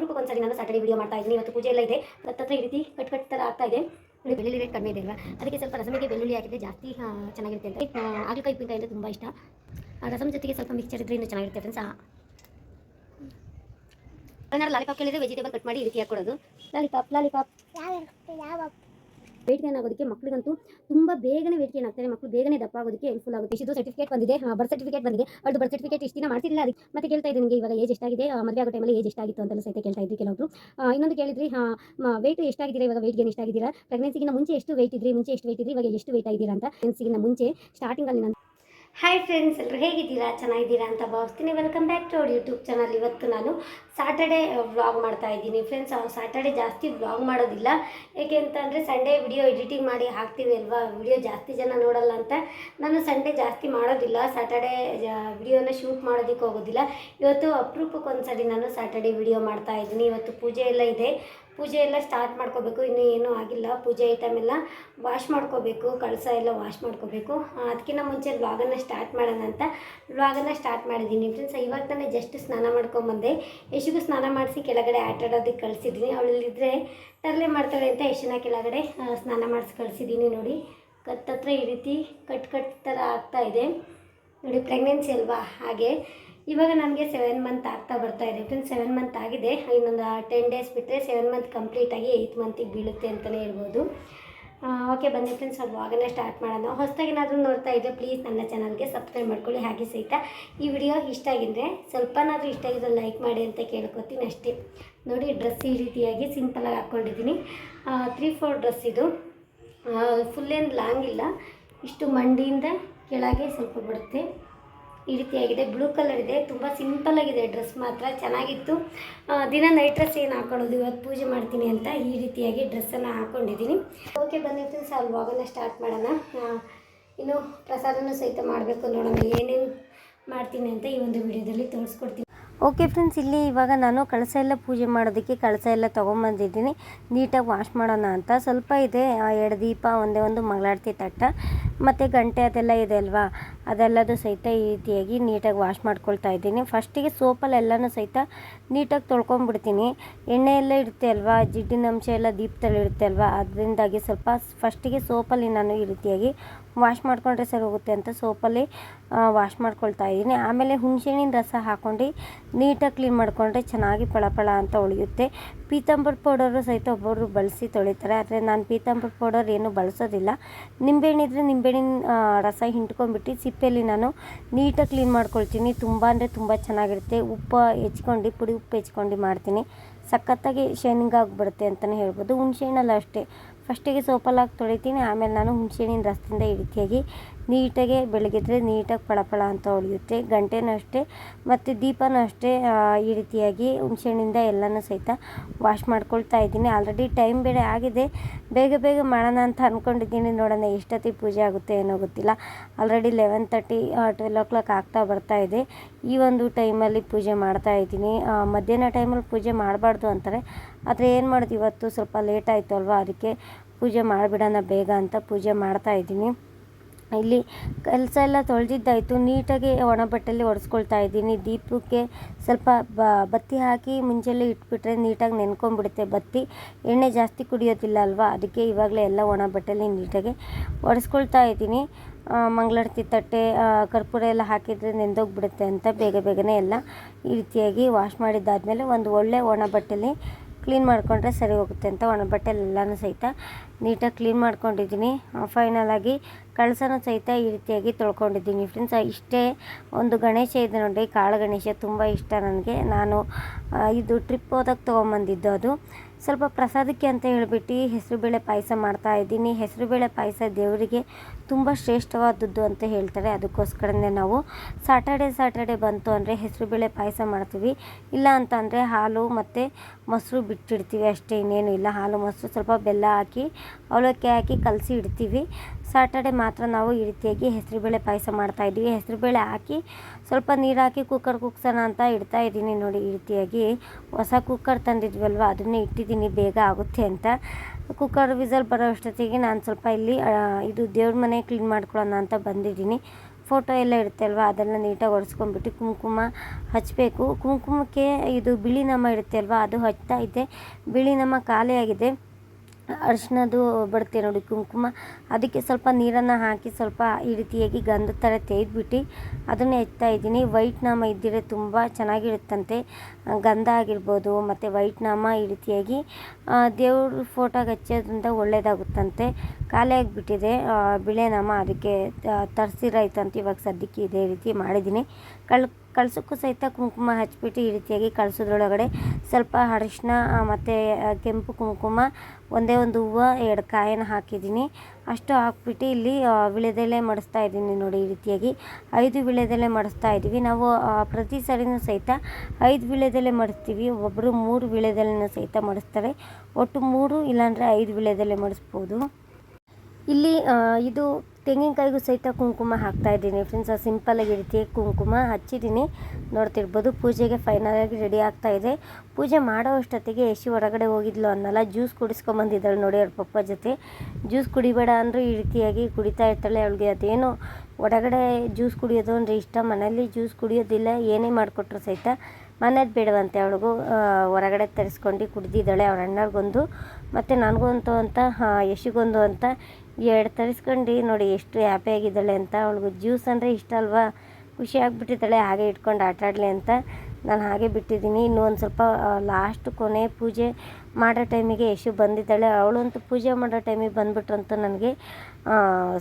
ಅಪರೂಪಕ್ಕೆ ಒಂದ್ಸರಿ ನಾನು ಸಾಟರ್ಡೆ ವಿಡಿಯೋ ಮಾಡ್ತಾ ಇದ್ದೀನಿ. ಇವತ್ತು ಪೂಜೆ ಎಲ್ಲ ಇದೆ. ಹತ್ರ ಈ ರೀತಿ ಕಟ್ ಕಟ್ ಥರ ಆಗ್ತಾ ಇದೆ. ಬೆಳ್ಳುಳ್ಳಿ ರೇಟ್ ಕಡಿಮೆ ಇದೆ ಅಲ್ವಾ? ಅದಕ್ಕೆ ಸ್ವಲ್ಪ ರಸಮಿಗೆ ಬೆಳ್ಳುಳ್ಳಿ ಹಾಕಿದ್ರೆ ಜಾಸ್ತಿ ಚೆನ್ನಾಗಿರುತ್ತೆ ಅಂತ. ಹಾಗಲಕಾಯಿ ಉಪ್ಪಿನಕಾಯಿ ಅಂದರೆ ತುಂಬ ಇಷ್ಟ. ರಸಮ್ ಜೊತೆಗೆ ಸ್ವಲ್ಪ ಮಿಕ್ಸ್ಚರ್ ಇದ್ರೆ ಇನ್ನೂ ಚೆನ್ನಾಗಿರುತ್ತೆ ಫ್ರೆಂಡ್ಸ್ ಏನಾದ್ರು ಲಾಲಿಪಾಪ್ ಕೇಳಿದ್ರೆ ವೆಜಿಟೇಬಲ್ ಕಟ್ ಮಾಡಿ ಈ ರೀತಿ ಹಾಕೊಡೋದು. ಲಾಲಿಪಾಪ್ ಲಾಲಿಪಾಪ್ ವೇಟ್ ಗೇನ್ ಆಗೋದಕ್ಕೆ ಮಕ್ಕಳಿಗಂತೂ ತುಂಬ ಬೇಗನೆ ವೇಟ್ ಗೇನ್ ಆಗ್ತಾರೆ ಮಕ್ಕಳು ಬೇಗನೆ ದಪ್ಪ ಆಗೋದಕ್ಕೆ ಹೆಲ್ಪ್ಫುಲ್ ಆಗುತ್ತೆ. ಇಷ್ಟು ಸರ್ಟಿಫಿಕೇಟ್ ಬಂದಿದೆ. ಬರ್ತ್ ಸರ್ಟಿಫಿಕೇಟ್ ಬಂದಿದೆ. ಅದು ಬರ್ತ್ ಸರ್ಟಿಫಿಕೇಟ್ ಇಷ್ಟು ದಿನ ಮಾಡ್ತಿರಲಿಲ್ಲ ಅದಕ್ಕೆ. ಮತ್ತೆ ಕೇಳ್ತಾ ಇದ್ದೀನಿ ನಿಮಗೆ ಇವಾಗ ಏಜ್ ಎಷ್ಟಾಗಿದೆ? ಮದುವೆ ಆಗೋ ಟೈಮಲ್ಲಿ ಏಜ್ ಎಷ್ಟಾಗಿತ್ತು ಅಂತೆಲ್ಲ ಸಹಿತ ಕೇಳ್ತಾ ಇದ್ರಿ ಕೆಲವರು ಇನ್ನೊಂದು ಕೇಳಿದ್ರಿ ವೆಯ್ಟ್ ಎಷ್ಟಾಗಿದ್ದೀರಾ? ಇವಾಗ ವೆಯ್ಟ್ ಗೇನ್ ಎಷ್ಟಾಗಿದ್ದೀರಾ? ಪ್ರೆಗ್ನೆನ್ಸಿಗಿನ ಮುಂಚೆ ಎಷ್ಟು ವೆಯ್ಟ್ ಇದ್ರಿ? ಮುಂಚೆ ಎಷ್ಟು ವೆಯ್ಟ್ ಇದ್ರಿ? ಇವಾಗ ಎಷ್ಟು ವೆಯ್ಟ್ ಆಗಿದ್ದೀರಾ ಅಂತ? ಪ್ರೆಗ್ನೆನ್ಸಿಗಿನ ಮುಂಚೆ ಸ್ಟಾರ್ಟಿಂಗಲ್ಲಿ ನಾನು ಹಾಯ್ ಫ್ರೆಂಡ್ಸ್ ಎಲ್ಲರೂ ಹೇಗಿದ್ದೀರಾ? ಚೆನ್ನಾಗಿದ್ದೀರಾ ಅಂತ ಭಾವಿಸ್ತೀನಿ. Welcome back to our YouTube channel ಇವತ್ತು ನಾನು ಸಾಟರ್ಡೆ ವ್ಲಾಗ್ ಮಾಡ್ತಾ ಇದ್ದೀನಿ. ಫ್ರೆಂಡ್ಸ್ ಸಾಟರ್ಡೆ ಜಾಸ್ತಿ ವ್ಲಾಗ್ ಮಾಡೋದಿಲ್ಲ. ಏಕೆ ಅಂತಂದರೆ ಸಂಡೇ ವಿಡಿಯೋ ಎಡಿಟಿಂಗ್ ಮಾಡಿ ಹಾಕ್ತೀವಿ ಅಲ್ವಾ? ವಿಡಿಯೋ ಜಾಸ್ತಿ ಜನ ನೋಡಲ್ಲ ಅಂತ. ನಾನು ಸಂಡೇ ಜಾಸ್ತಿ ಮಾಡೋದಿಲ್ಲ. ಸಾಟರ್ಡೆ ವಿಡಿಯೋನ ಶೂಟ್ ಮಾಡೋದಕ್ಕೆ ಹೋಗೋದಿಲ್ಲ. ಇವತ್ತು ಅಪರೂಪಕ್ಕೊಂದ್ಸರಿ ನಾನು ಸಾಟರ್ಡೆ ವಿಡಿಯೋ ಮಾಡ್ತಾ ಇದ್ದೀನಿ. ಇವತ್ತು ಪೂಜೆ ಎಲ್ಲ ಇದೆ. ಪೂಜೆ ಎಲ್ಲ ಸ್ಟಾರ್ಟ್ ಮಾಡ್ಕೋಬೇಕು. ಇನ್ನೂ ಏನೂ ಆಗಿಲ್ಲ. ಪೂಜೆ ಐಟಮ್ ಎಲ್ಲ ವಾಶ್ ಮಾಡ್ಕೋಬೇಕು. ಕಳಸ ಎಲ್ಲ ವಾಶ್ ಮಾಡ್ಕೋಬೇಕು. ಅದಕ್ಕಿಂತ ಮುಂಚೆ ವ್ಲಾಗನ್ನು ಸ್ಟಾರ್ಟ್ ಮಾಡೋಣ ಅಂತ. ವ್ಲಾಗನ್ನು ಸ್ಟಾರ್ಟ್ ಮಾಡಿದ್ದೀನಿ. ಫ್ರೆಂಡ್ಸ್ ಇವಾಗ ತಾನೇ ಜಸ್ಟ್ ಸ್ನಾನ ಮಾಡ್ಕೊಂಬಂದೆ. ಯಶಿಗೂ ಸ್ನಾನ ಮಾಡಿಸಿ ಕೆಳಗಡೆ ಆಟ ಆಡೋದಕ್ಕೆ ಕಳಿಸಿದ್ದೀನಿ. ಅವಳಲ್ಲಿದ್ದರೆ ತರಲೆ ಮಾಡ್ತಾಳೆ ಅಂತ ಯಶನ ಕೆಳಗಡೆ ಸ್ನಾನ ಮಾಡಿಸಿ ಕಳಿಸಿದ್ದೀನಿ ನೋಡಿ. ಕತ್ತತ್ರ ಈ ರೀತಿ ಕಟ್ ಕಟ್ ಥರ ಆಗ್ತಾ ಇದೆ. ನೋಡಿ ಪ್ರೆಗ್ನೆನ್ಸಿ ಅಲ್ವಾ? ಹಾಗೆ. ಇವಾಗ ನನಗೆ ಸೆವೆನ್ ಮಂತ್ ಆಗ್ತಾ ಬರ್ತಾ ಇದೆ. ಫ್ರೆಂಡ್ಸ್ ಸೆವೆನ್ ಮಂತ್ ಆಗಿದೆ. ಇನ್ನೊಂದು ಟೆನ್ ಡೇಸ್ ಬಿಟ್ಟರೆ ಸೆವೆನ್ ಮಂತ್ ಕಂಪ್ಲೀಟ್ ಆಗಿ ಏಯ್ತ್ ಮಂತಿಗೆ ಬೀಳುತ್ತೆ ಅಂತಲೇ ಹೇಳ್ಬೋದು. ಓಕೆ ಬನ್ನಿ ಫ್ರೆಂಡ್ಸ್ ಸ್ವಲ್ಪ ಆಗಲೇ ಸ್ಟಾರ್ಟ್ ಮಾಡೋಣ. ಹೊಸದಾಗಿ ಏನಾದರೂ ನೋಡ್ತಾ ಇದ್ದರೆ ಪ್ಲೀಸ್ ನನ್ನ ಚಾನಲ್ಗೆ ಸಬ್ಸ್ಕ್ರೈಬ್ ಮಾಡ್ಕೊಳ್ಳಿ. ಹಾಗೆ ಸಹಿತ ಈ ವಿಡಿಯೋ ಇಷ್ಟ ಆಗಿದ್ರೆ ಸ್ವಲ್ಪನಾದರೂ ಇಷ್ಟ ಆಗಿದ್ರೆ ಲೈಕ್ ಮಾಡಿ ಅಂತ ಕೇಳ್ಕೊತೀನಿ ಅಷ್ಟೇ. ನೋಡಿ ಡ್ರೆಸ್ ಈ ರೀತಿಯಾಗಿ ಸಿಂಪಲಾಗಿ ಹಾಕ್ಕೊಂಡಿದ್ದೀನಿ. ತ್ರೀ ಫೋರ್ ಡ್ರೆಸ್ ಇದು. ಫುಲ್ ಏನು ಲಾಂಗ್ ಇಲ್ಲ. ಇಷ್ಟು ಮಂಡಿಯಿಂದ ಕೆಳಗೆ ಸ್ವಲ್ಪ ಬರುತ್ತೆ. ಈ ರೀತಿಯಾಗಿದೆ. ಬ್ಲೂ ಕಲರ್ ಇದೆ. ತುಂಬ ಸಿಂಪಲ್ ಆಗಿದೆ ಡ್ರೆಸ್ ಮಾತ್ರ. ಚೆನ್ನಾಗಿತ್ತು. ದಿನ ನೈಟ್ ಡ್ರೆಸ್ ಏನು ಹಾಕೊಳ್ಳೋದು? ಇವತ್ತು ಪೂಜೆ ಮಾಡ್ತೀನಿ ಅಂತ ಈ ರೀತಿಯಾಗಿ ಡ್ರೆಸ್ಸನ್ನು ಹಾಕ್ಕೊಂಡಿದ್ದೀನಿ ಓಕೆ ಬಂದಿರ್ತೀನಿ ಸರ್ ಅಲ್ಲಿ ವಾಗನ್ನ ಸ್ಟಾರ್ಟ್ ಮಾಡೋಣ. ಇನ್ನು ಪ್ರಸಾದನೂ ಸಹಿತ ಮಾಡಬೇಕು ನೋಡೋಣ. ಏನೇನು ಮಾಡ್ತೀನಿ ಅಂತ ಈ ಒಂದು ವಿಡಿಯೋದಲ್ಲಿ ತೋರಿಸ್ಕೊಡ್ತೀನಿ. ಓಕೆ ಫ್ರೆಂಡ್ಸ್ ಇಲ್ಲಿ ಇವಾಗ ನಾನು ಕಳಸ ಎಲ್ಲ ಪೂಜೆ ಮಾಡೋದಕ್ಕೆ ಕಳಸ ಎಲ್ಲ ತೊಗೊಂಬಂದಿದ್ದೀನಿ. ನೀಟಾಗಿ ವಾಶ್ ಮಾಡೋಣ ಅಂತ. ಸ್ವಲ್ಪ ಇದೆ ಆ, ಎರಡು ದೀಪ ಒಂದೇ ಒಂದು ಮಂಗಳಾರತಿ ತಟ್ಟ. ಮತ್ತು ಗಂಟೆ ಅದೆಲ್ಲ ಇದೆ ಅಲ್ವಾ? ಅದೆಲ್ಲದು ಸಹಿತ ಈ ರೀತಿಯಾಗಿ ನೀಟಾಗಿ ವಾಶ್ ಮಾಡ್ಕೊಳ್ತಾ ಇದ್ದೀನಿ. ಫಸ್ಟಿಗೆ ಸೋಪಲ್ಲಿ ಎಲ್ಲನೂ ಸಹಿತ ನೀಟಾಗಿ ತೊಳ್ಕೊಂಡ್ಬಿಡ್ತೀನಿ. ಎಣ್ಣೆ ಎಲ್ಲ ಇರುತ್ತೆ ಅಲ್ವಾ? ಜಿಡ್ಡಿನ ಅಂಶ ಎಲ್ಲ ದೀಪದಲ್ಲಿ ಇರುತ್ತೆ ಅಲ್ವಾ? ಅದರಿಂದಾಗಿ ಸ್ವಲ್ಪ ಫಸ್ಟಿಗೆ ಸೋಪಲ್ಲಿ ನಾನು ಈ ರೀತಿಯಾಗಿ ವಾಶ್ ಮಾಡ್ಕೊಂಡ್ರೆ ಸರಿ ಹೋಗುತ್ತೆ ಅಂತ ಸೋಪಲ್ಲಿ ವಾಶ್ ಮಾಡ್ಕೊಳ್ತಾ ಇದ್ದೀನಿ. ಆಮೇಲೆ ಹುಣಸೆಹಣ್ಣಿನ ರಸ ಹಾಕ್ಕೊಂಡು ನೀಟಾಗಿ ಕ್ಲೀನ್ ಮಾಡಿಕೊಂಡ್ರೆ ಚೆನ್ನಾಗಿ ಪಳಪಳ ಅಂತ ಉಳಿಯುತ್ತೆ. ಪೀತಾಂಬರ್ ಪೌಡರು ಸಹಿತ ಒಬ್ಬರು ಬಳಸಿ ತೊಳಿತಾರೆ. ಆದರೆ ನಾನು ಪೀತಾಂಬರ್ ಪೌಡರ್ ಏನು ಬಳಸೋದಿಲ್ಲ. ನಿಂಬೆಹಣ್ಣಿದ್ರೆ ನಿಂಬೆಹಣ್ಣಿನ ರಸ ಹಿಂಡ್ಕೊಂಡ್ಬಿಟ್ಟು ಸಿಪ್ಪೆಯಲ್ಲಿ ನಾನು ನೀಟಾಗಿ ಕ್ಲೀನ್ ಮಾಡ್ಕೊಳ್ತೀನಿ. ತುಂಬ ಅಂದರೆ ತುಂಬ ಚೆನ್ನಾಗಿರುತ್ತೆ. ಉಪ್ಪು ಹೆಚ್ಕೊಂಡು, ಪುಡಿ ಉಪ್ಪು ಹೆಚ್ಕೊಂಡು ಮಾಡ್ತೀನಿ. ಸಖತ್ತಾಗಿ ಶೈನಿಂಗ್ ಆಗಿಬಿಡುತ್ತೆ ಅಂತಲೇ ಹೇಳ್ಬೋದು. ಹುಣಸೆಹಣ್ಣಲ್ಲ ಅಷ್ಟೇ. ಫಸ್ಟಿಗೆ ಸೋಪಲ್ಲಾಗಿ ತೊಳಿತೀನಿ, ಆಮೇಲೆ ನಾನು ಹುಣಸೆಹಣ್ಣಿನ ರಸದಿಂದ ಈ ರೀತಿಯಾಗಿ ನೀಟಾಗಿ ಬೆಳಗಿದ್ರೆ ನೀಟಾಗಿ ಪಳಪಳ ಅಂತ ಉಳಿಯುತ್ತೆ ಗಂಟೆನೂ ಅಷ್ಟೇ, ಮತ್ತು ದೀಪನೂ ಅಷ್ಟೇ ಈ ರೀತಿಯಾಗಿ ಹುಣಸೆಹಣ್ಣಿಂದ ಎಲ್ಲನೂ ಸಹಿತ ವಾಶ್ ಮಾಡ್ಕೊಳ್ತಾ ಇದ್ದೀನಿ. ಆಲ್ರೆಡಿ ಟೈಮ್ ಬೇರೆ ಆಗಿದೆ, ಬೇಗ ಬೇಗ ಮಾಡೋಣ ಅಂತ ಅಂದ್ಕೊಂಡಿದ್ದೀನಿ ನೋಡೋಣ ಎಷ್ಟೊತ್ತಿಗೆ ಪೂಜೆ ಆಗುತ್ತೆ ಏನೋ ಗೊತ್ತಿಲ್ಲ. Already eleven thirty twelve o'clock ಆಗ್ತಾ ಬರ್ತಾ ಇದೆ. ಈ ಒಂದು ಟೈಮಲ್ಲಿ ಪೂಜೆ ಮಾಡ್ತಾ ಇದ್ದೀನಿ. ಮಧ್ಯಾಹ್ನ ಟೈಮಲ್ಲಿ ಪೂಜೆ ಮಾಡಬಾರ್ದು ಅಂತಾರೆ. ಆದರೆ ಏನು ಮಾಡೋದು, ಇವತ್ತು ಸ್ವಲ್ಪ ಲೇಟ್ ಆಯಿತು ಅಲ್ವಾ? ಅದಕ್ಕೆ ಪೂಜೆ ಮಾಡಿಬಿಡೋಣ ಬೇಗ ಅಂತ ಪೂಜೆ ಮಾಡ್ತಾ ಇದ್ದೀನಿ. ಇಲ್ಲಿ ಕೆಲಸ ಎಲ್ಲ ತೊಳೆದಿದ್ದಾಯಿತು. ನೀಟಾಗಿ ಒಣ ಬಟ್ಟೆಯಲ್ಲಿ ಒರೆಸ್ಕೊಳ್ತಾ ಇದ್ದೀನಿ. ದೀಪಕ್ಕೆ ಸ್ವಲ್ಪ ಬತ್ತಿ ಹಾಕಿ ಮುಂಚೆಲ್ಲೇ ಇಟ್ಬಿಟ್ರೆ ನೀಟಾಗಿ ನೆನ್ಕೊಂಡ್ಬಿಡುತ್ತೆ ಬತ್ತಿ. ಎಣ್ಣೆ ಜಾಸ್ತಿ ಕುಡಿಯೋದಿಲ್ಲ ಅಲ್ವಾ? ಅದಕ್ಕೆ ಇವಾಗಲೇ ಎಲ್ಲ ಒಣ ಬಟ್ಟೆಯಲ್ಲಿ ನೀಟಾಗಿ ಒರೆಸ್ಕೊಳ್ತಾ ಇದ್ದೀನಿ. ಮಂಗಳಾರತಿ ತಟ್ಟೆ ಕರ್ಪೂರ ಎಲ್ಲ ಹಾಕಿದರೆ ನೆಂದೋಗ್ಬಿಡುತ್ತೆ ಅಂತ ಬೇಗ ಬೇಗನೆ ಎಲ್ಲ ಈ ರೀತಿಯಾಗಿ ವಾಶ್ ಮಾಡಿದ್ದಾದಮೇಲೆ ಒಂದು ಒಳ್ಳೆ ಒಣ ಬಟ್ಟೆಲಿ ಕ್ಲೀನ್ ಮಾಡಿಕೊಂಡ್ರೆ ಸರಿ ಹೋಗುತ್ತೆ ಅಂತ ಒಣ ಬಟ್ಟೆಲೆಲ್ಲನೂ ಸಹಿತ ನೀಟಾಗಿ ಕ್ಲೀನ್ ಮಾಡ್ಕೊಂಡಿದ್ದೀನಿ. ಫೈನಲ್ ಆಗಿ ಕಳಸನೂ ಸಹಿತ ಈ ರೀತಿಯಾಗಿ ತೊಳ್ಕೊಂಡಿದ್ದೀನಿ ಫ್ರೆಂಡ್ಸ್ ಇಷ್ಟೇ ಒಂದು ಗಣೇಶ ಇದೆ ನೋಡಿ, ಕಾಳು ಗಣೇಶ ತುಂಬ ಇಷ್ಟ ನನಗೆ. ನಾನು ಇದು ಟ್ರಿಪ್ ಹೋದಾಗ ತೊಗೊಂಬಂದಿದ್ದು ಅದು. ಸ್ವಲ್ಪ ಪ್ರಸಾದಕ್ಕೆ ಅಂತ ಹೇಳಿಬಿಟ್ಟು ಹೆಸರುಬೇಳೆ ಪಾಯಸ ಮಾಡ್ತಾ ಇದ್ದೀನಿ. ಹೆಸರುಬೇಳೆ ಪಾಯಸ ದೇವರಿಗೆ ತುಂಬ ಶ್ರೇಷ್ಠವಾದದ್ದು ಅಂತ ಹೇಳ್ತಾರೆ. ಅದಕ್ಕೋಸ್ಕರನೇ ನಾವು ಸಾಟರ್ಡೆ ಸಾಟರ್ಡೆ ಬಂತು ಅಂದರೆ ಹೆಸರುಬೇಳೆ ಪಾಯಸ ಮಾಡ್ತೀವಿ. ಇಲ್ಲ ಅಂತ ಹಾಲು ಮತ್ತು ಮೊಸರು ಬಿಟ್ಟಿಡ್ತೀವಿ ಅಷ್ಟೇ, ಇನ್ನೇನು ಇಲ್ಲ. ಹಾಲು, ಮೊಸರು ಸ್ವಲ್ಪ ಬೆಲ್ಲ ಹಾಕಿ, ಅವಲಕ್ಕಿ ಹಾಕಿ ಕಲಸಿ ಇಡ್ತೀವಿ. ಸಾಟರ್ಡೆ ಮಾತ್ರ ನಾವು ಈ ರೀತಿಯಾಗಿ ಹೆಸರುಬೇಳೆ ಪಾಯಸ ಮಾಡ್ತಾಯಿದ್ವಿ ಹೆಸರುಬೇಳೆ ಹಾಕಿ ಸ್ವಲ್ಪ ನೀರು ಹಾಕಿ ಕುಕ್ಕರ್ ಕುಗ್ಸೋಣ ಅಂತ ಇಡ್ತಾ ಇದ್ದೀನಿ ನೋಡಿ ಈ ರೀತಿಯಾಗಿ. ಹೊಸ ಕುಕ್ಕರ್ ತಂದಿದ್ವಲ್ವ? ಅದನ್ನೇ ಇಟ್ಟಿದ್ದೀನಿ, ಬೇಗ ಆಗುತ್ತೆ ಅಂತ. ಕುಕ್ಕರ್ ವಿಸಲ್ ಬರೋ ಅಷ್ಟೊತ್ತಿಗೆ ನಾನು ಸ್ವಲ್ಪ ಇಲ್ಲಿ ಇದು ದೇವ್ರ ಮನೆ ಕ್ಲೀನ್ ಮಾಡ್ಕೊಳ್ಳೋಣ ಅಂತ ಬಂದಿದ್ದೀನಿ. ಫೋಟೋ ಎಲ್ಲ ಇರುತ್ತೆ ಅಲ್ವಾ ಅದೆಲ್ಲ ನೀಟಾಗಿ ಒರೆಸ್ಕೊಂಡ್ಬಿಟ್ಟು ಕುಂಕುಮ ಹಚ್ಚಬೇಕು ಕುಂಕುಮಕ್ಕೆ ಇದು ಬಿಳಿ ನಮ್ಮ ಇರುತ್ತೆ ಅಲ್ವಾ ಅದು ಹಚ್ತಾ ಇದ್ದೆ ಬಿಳಿ ನಮ್ಮ ಖಾಲಿಯಾಗಿದೆ. ಅರಿಶಿನದು ಬರುತ್ತೆ ನೋಡಿ, ಕುಂಕುಮ. ಅದಕ್ಕೆ ಸ್ವಲ್ಪ ನೀರನ್ನು ಹಾಕಿ ಸ್ವಲ್ಪ ಈ ರೀತಿಯಾಗಿ ಗಂಧದ ಥರ ತೆಗೆದ್ಬಿಟ್ಟು ಅದನ್ನು ಎತ್ತಾ ಇದ್ದೀನಿ. ವೈಟ್ ನಾಮ ಇದ್ದರೆ ತುಂಬ ಚೆನ್ನಾಗಿರುತ್ತಂತೆ. ಗಂಧ ಆಗಿರ್ಬೋದು, ಮತ್ತು ವೈಟ್ ನಾಮ ಈ ರೀತಿಯಾಗಿ ದೇವ್ರ ಫೋಟೋಗೆ ಹಚ್ಚೋದ್ರಿಂದ ಒಳ್ಳೆಯದಾಗುತ್ತಂತೆ ಖಾಲಿ ಆಗಿಬಿಟ್ಟಿದೆ. ಬಿಳೆ ನಾಮ ಅದಕ್ಕೆ ತರಿಸಿರಾಯ್ತಂತ ಇವಾಗ ಸದ್ಯಕ್ಕೆ ಇದೇ ರೀತಿ ಮಾಡಿದ್ದೀನಿ. ಕಳ್ ಕಳ್ಸೋಕ್ಕೂ ಸಹಿತ ಕುಂಕುಮ ಹಚ್ಬಿಟ್ಟು ಈ ರೀತಿಯಾಗಿ ಕಳ್ಸೋದ್ರೊಳಗಡೆ ಸ್ವಲ್ಪ ಅರಿಶಿನ ಮತ್ತು ಕೆಂಪು ಕುಂಕುಮ, ಒಂದೇ ಒಂದು ಹೂವು, ಎರಡು ಕಾಯನ್ನು ಹಾಕಿದ್ದೀನಿ. ಅಷ್ಟು ಹಾಕ್ಬಿಟ್ಟು ಇಲ್ಲಿ ವಿಳೆದೆಲೆ ಮಾಡಿಸ್ತಾ ಇದ್ದೀನಿ ನೋಡಿ ಈ ರೀತಿಯಾಗಿ. ಐದು ವಿಳೆದೆಲೆ ಮಾಡಿಸ್ತಾ ಇದ್ದೀವಿ. ನಾವು ಪ್ರತಿ ಸರಿನೂ ಸಹಿತ ಐದು ವಿಳೆದೆಲೆ ಮಾಡಿಸ್ತೀವಿ. ಒಬ್ಬರು ಮೂರು ವಿಳೆದೆಲೆನ ಸಹಿತ ಮಡಿಸ್ತಾರೆ. ಒಟ್ಟು ಮೂರು, ಇಲ್ಲಾಂದರೆ ಐದು ವಿಳೆದೆಲೆ ಮಾಡಿಸ್ಬೋದು. ಇಲ್ಲಿ ಇದು ತೆಂಗಿನಕಾಯಿಗೂ ಸಹಿತ ಕುಂಕುಮ ಹಾಕ್ತಾ ಇದ್ದೀನಿ ಫ್ರೆಂಡ್ಸ್ ಸಿಂಪಲಾಗಿ ರೀತಿ ಕುಂಕುಮ ಹಚ್ಚಿದ್ದೀನಿ. ನೋಡ್ತಿರ್ಬೋದು ಪೂಜೆಗೆ ಫೈನಲ್ ಆಗಿ ರೆಡಿ ಆಗ್ತಾ ಇದೆ. ಪೂಜೆ ಮಾಡೋ ಅಷ್ಟೊತ್ತಿಗೆ ಯಶಿ ಹೊರಗಡೆ ಹೋಗಿದ್ಲು ಅನ್ನಲ್ಲ ಜ್ಯೂಸ್ ಕುಡಿಸ್ಕೊಂಬಂದಿದ್ದಾಳೆ ನೋಡಿ ಅವ್ರ ಪಪ್ಪ ಜೊತೆ. ಜ್ಯೂಸ್ ಕುಡಿಬೇಡ ಅಂದರೂ ಈ ರೀತಿಯಾಗಿ ಕುಡಿತಾ ಇರ್ತಾಳೆ. ಅವಳಿಗೆ ಅದೇನು ಹೊರಗಡೆ ಜ್ಯೂಸ್ ಕುಡಿಯೋದು ಅಂದರೆ ಇಷ್ಟ ಮನೇಲಿ ಜ್ಯೂಸ್ ಕುಡಿಯೋದಿಲ್ಲ ಏನೇ ಮಾಡಿಕೊಟ್ರು ಸಹಿತ ಮನೇದು ಬೇಡವಂತೆ ಅವಳಿಗೂ. ಹೊರಗಡೆ ತರಿಸ್ಕೊಂಡು ಕುಡ್ದಿದ್ದಾಳೆ ಅವ್ರ ಅಣ್ಣರಿಗೊಂದು ಮತ್ತು ನನಗೊಂದು ಅಂತ ಆ, ಯಶಿಗೊಂದು ಅಂತ. ಎರಡು ತರಿಸ್ಕೊಂಡು ನೋಡಿ ಎಷ್ಟು ಹ್ಯಾಪಿ ಆಗಿದ್ದಾಳೆ ಅಂತ. ಅವಳಿಗೆ ಜ್ಯೂಸ್ ಅಂದರೆ ಇಷ್ಟ ಅಲ್ವಾ? ಖುಷಿ ಆಗಿಬಿಟ್ಟಿದ್ದಾಳೆ ಹಾಗೆ ಇಟ್ಕೊಂಡು ಆಟ ಆಡಲಿ ಅಂತ. ನಾನು ಹಾಗೆ ಬಿಟ್ಟಿದ್ದೀನಿ. ಇನ್ನೂ ಒಂದು ಸ್ವಲ್ಪ ಲಾಸ್ಟ್ ಕೊನೆ ಪೂಜೆ ಮಾಡೋ ಟೈಮಿಗೆ ಯಶು ಬಂದಿದ್ದಾಳೆ. ಅವಳಂತೂ ಪೂಜೆ ಮಾಡೋ ಟೈಮಿಗೆ ಬಂದ್ಬಿಟ್ರಂತೂ ನನಗೆ ಆ,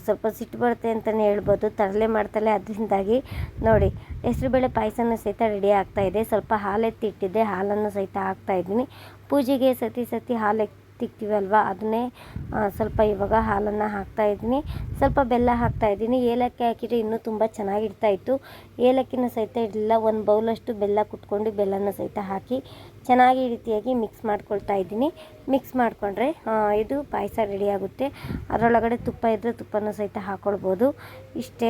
ಸ್ವಲ್ಪ ಸಿಟ್ಟು ಬರುತ್ತೆ ಅಂತಲೇ ಹೇಳ್ಬೋದು. ತರಲೆ ಮಾಡ್ತಾಳೆ. ಅದರಿಂದಾಗಿ ನೋಡಿ ಹೆಸರುಬೇಳೆ ಪಾಯಸನೂ ಸಹಿತ ರೆಡಿ ಆಗ್ತಾಯಿದೆ ಸ್ವಲ್ಪ ಹಾಲು ಎತ್ತಿಟ್ಟಿದ್ದೆ ಹಾಲನ್ನು ಸಹಿತ ಹಾಕ್ತಾಯಿದ್ದೀನಿ ಪೂಜೆಗೆ ಸತಿ ಸತಿ ಹಾಲು ಎತ್ತಿಕ್ತೀವಲ್ವ ಅದನ್ನೇ ಸ್ವಲ್ಪ ಇವಾಗ ಹಾಲನ್ನು ಹಾಕ್ತಾಯಿದ್ದೀನಿ ಸ್ವಲ್ಪ ಬೆಲ್ಲ ಹಾಕ್ತಾಯಿದ್ದೀನಿ ಏಲಕ್ಕಿ ಹಾಕಿದರೆ ಇನ್ನೂ ತುಂಬ ಚೆನ್ನಾಗಿ ಇಡ್ತಾಯಿತ್ತು ಏಲಕ್ಕಿನ ಸಹಿತ ಇಡಲಿಲ್ಲ. ಒಂದು ಬೌಲಷ್ಟು ಬೆಲ್ಲ ಕುಟ್ಕೊಂಡು ಬೆಲ್ಲನ ಸಹಿತ ಹಾಕಿ ಚೆನ್ನಾಗಿ ಈ ರೀತಿಯಾಗಿ ಮಿಕ್ಸ್ ಮಾಡ್ಕೊಳ್ತಾ ಇದ್ದೀನಿ. ಮಿಕ್ಸ್ ಮಾಡಿಕೊಂಡ್ರೆ ಇದು ಪಾಯಸ ರೆಡಿ ಆಗುತ್ತೆ. ಅದರೊಳಗಡೆ ತುಪ್ಪ ಇದ್ದರೆ ತುಪ್ಪನೂ ಸಹಿತ ಹಾಕ್ಕೊಳ್ಬೋದು ಇಷ್ಟೇ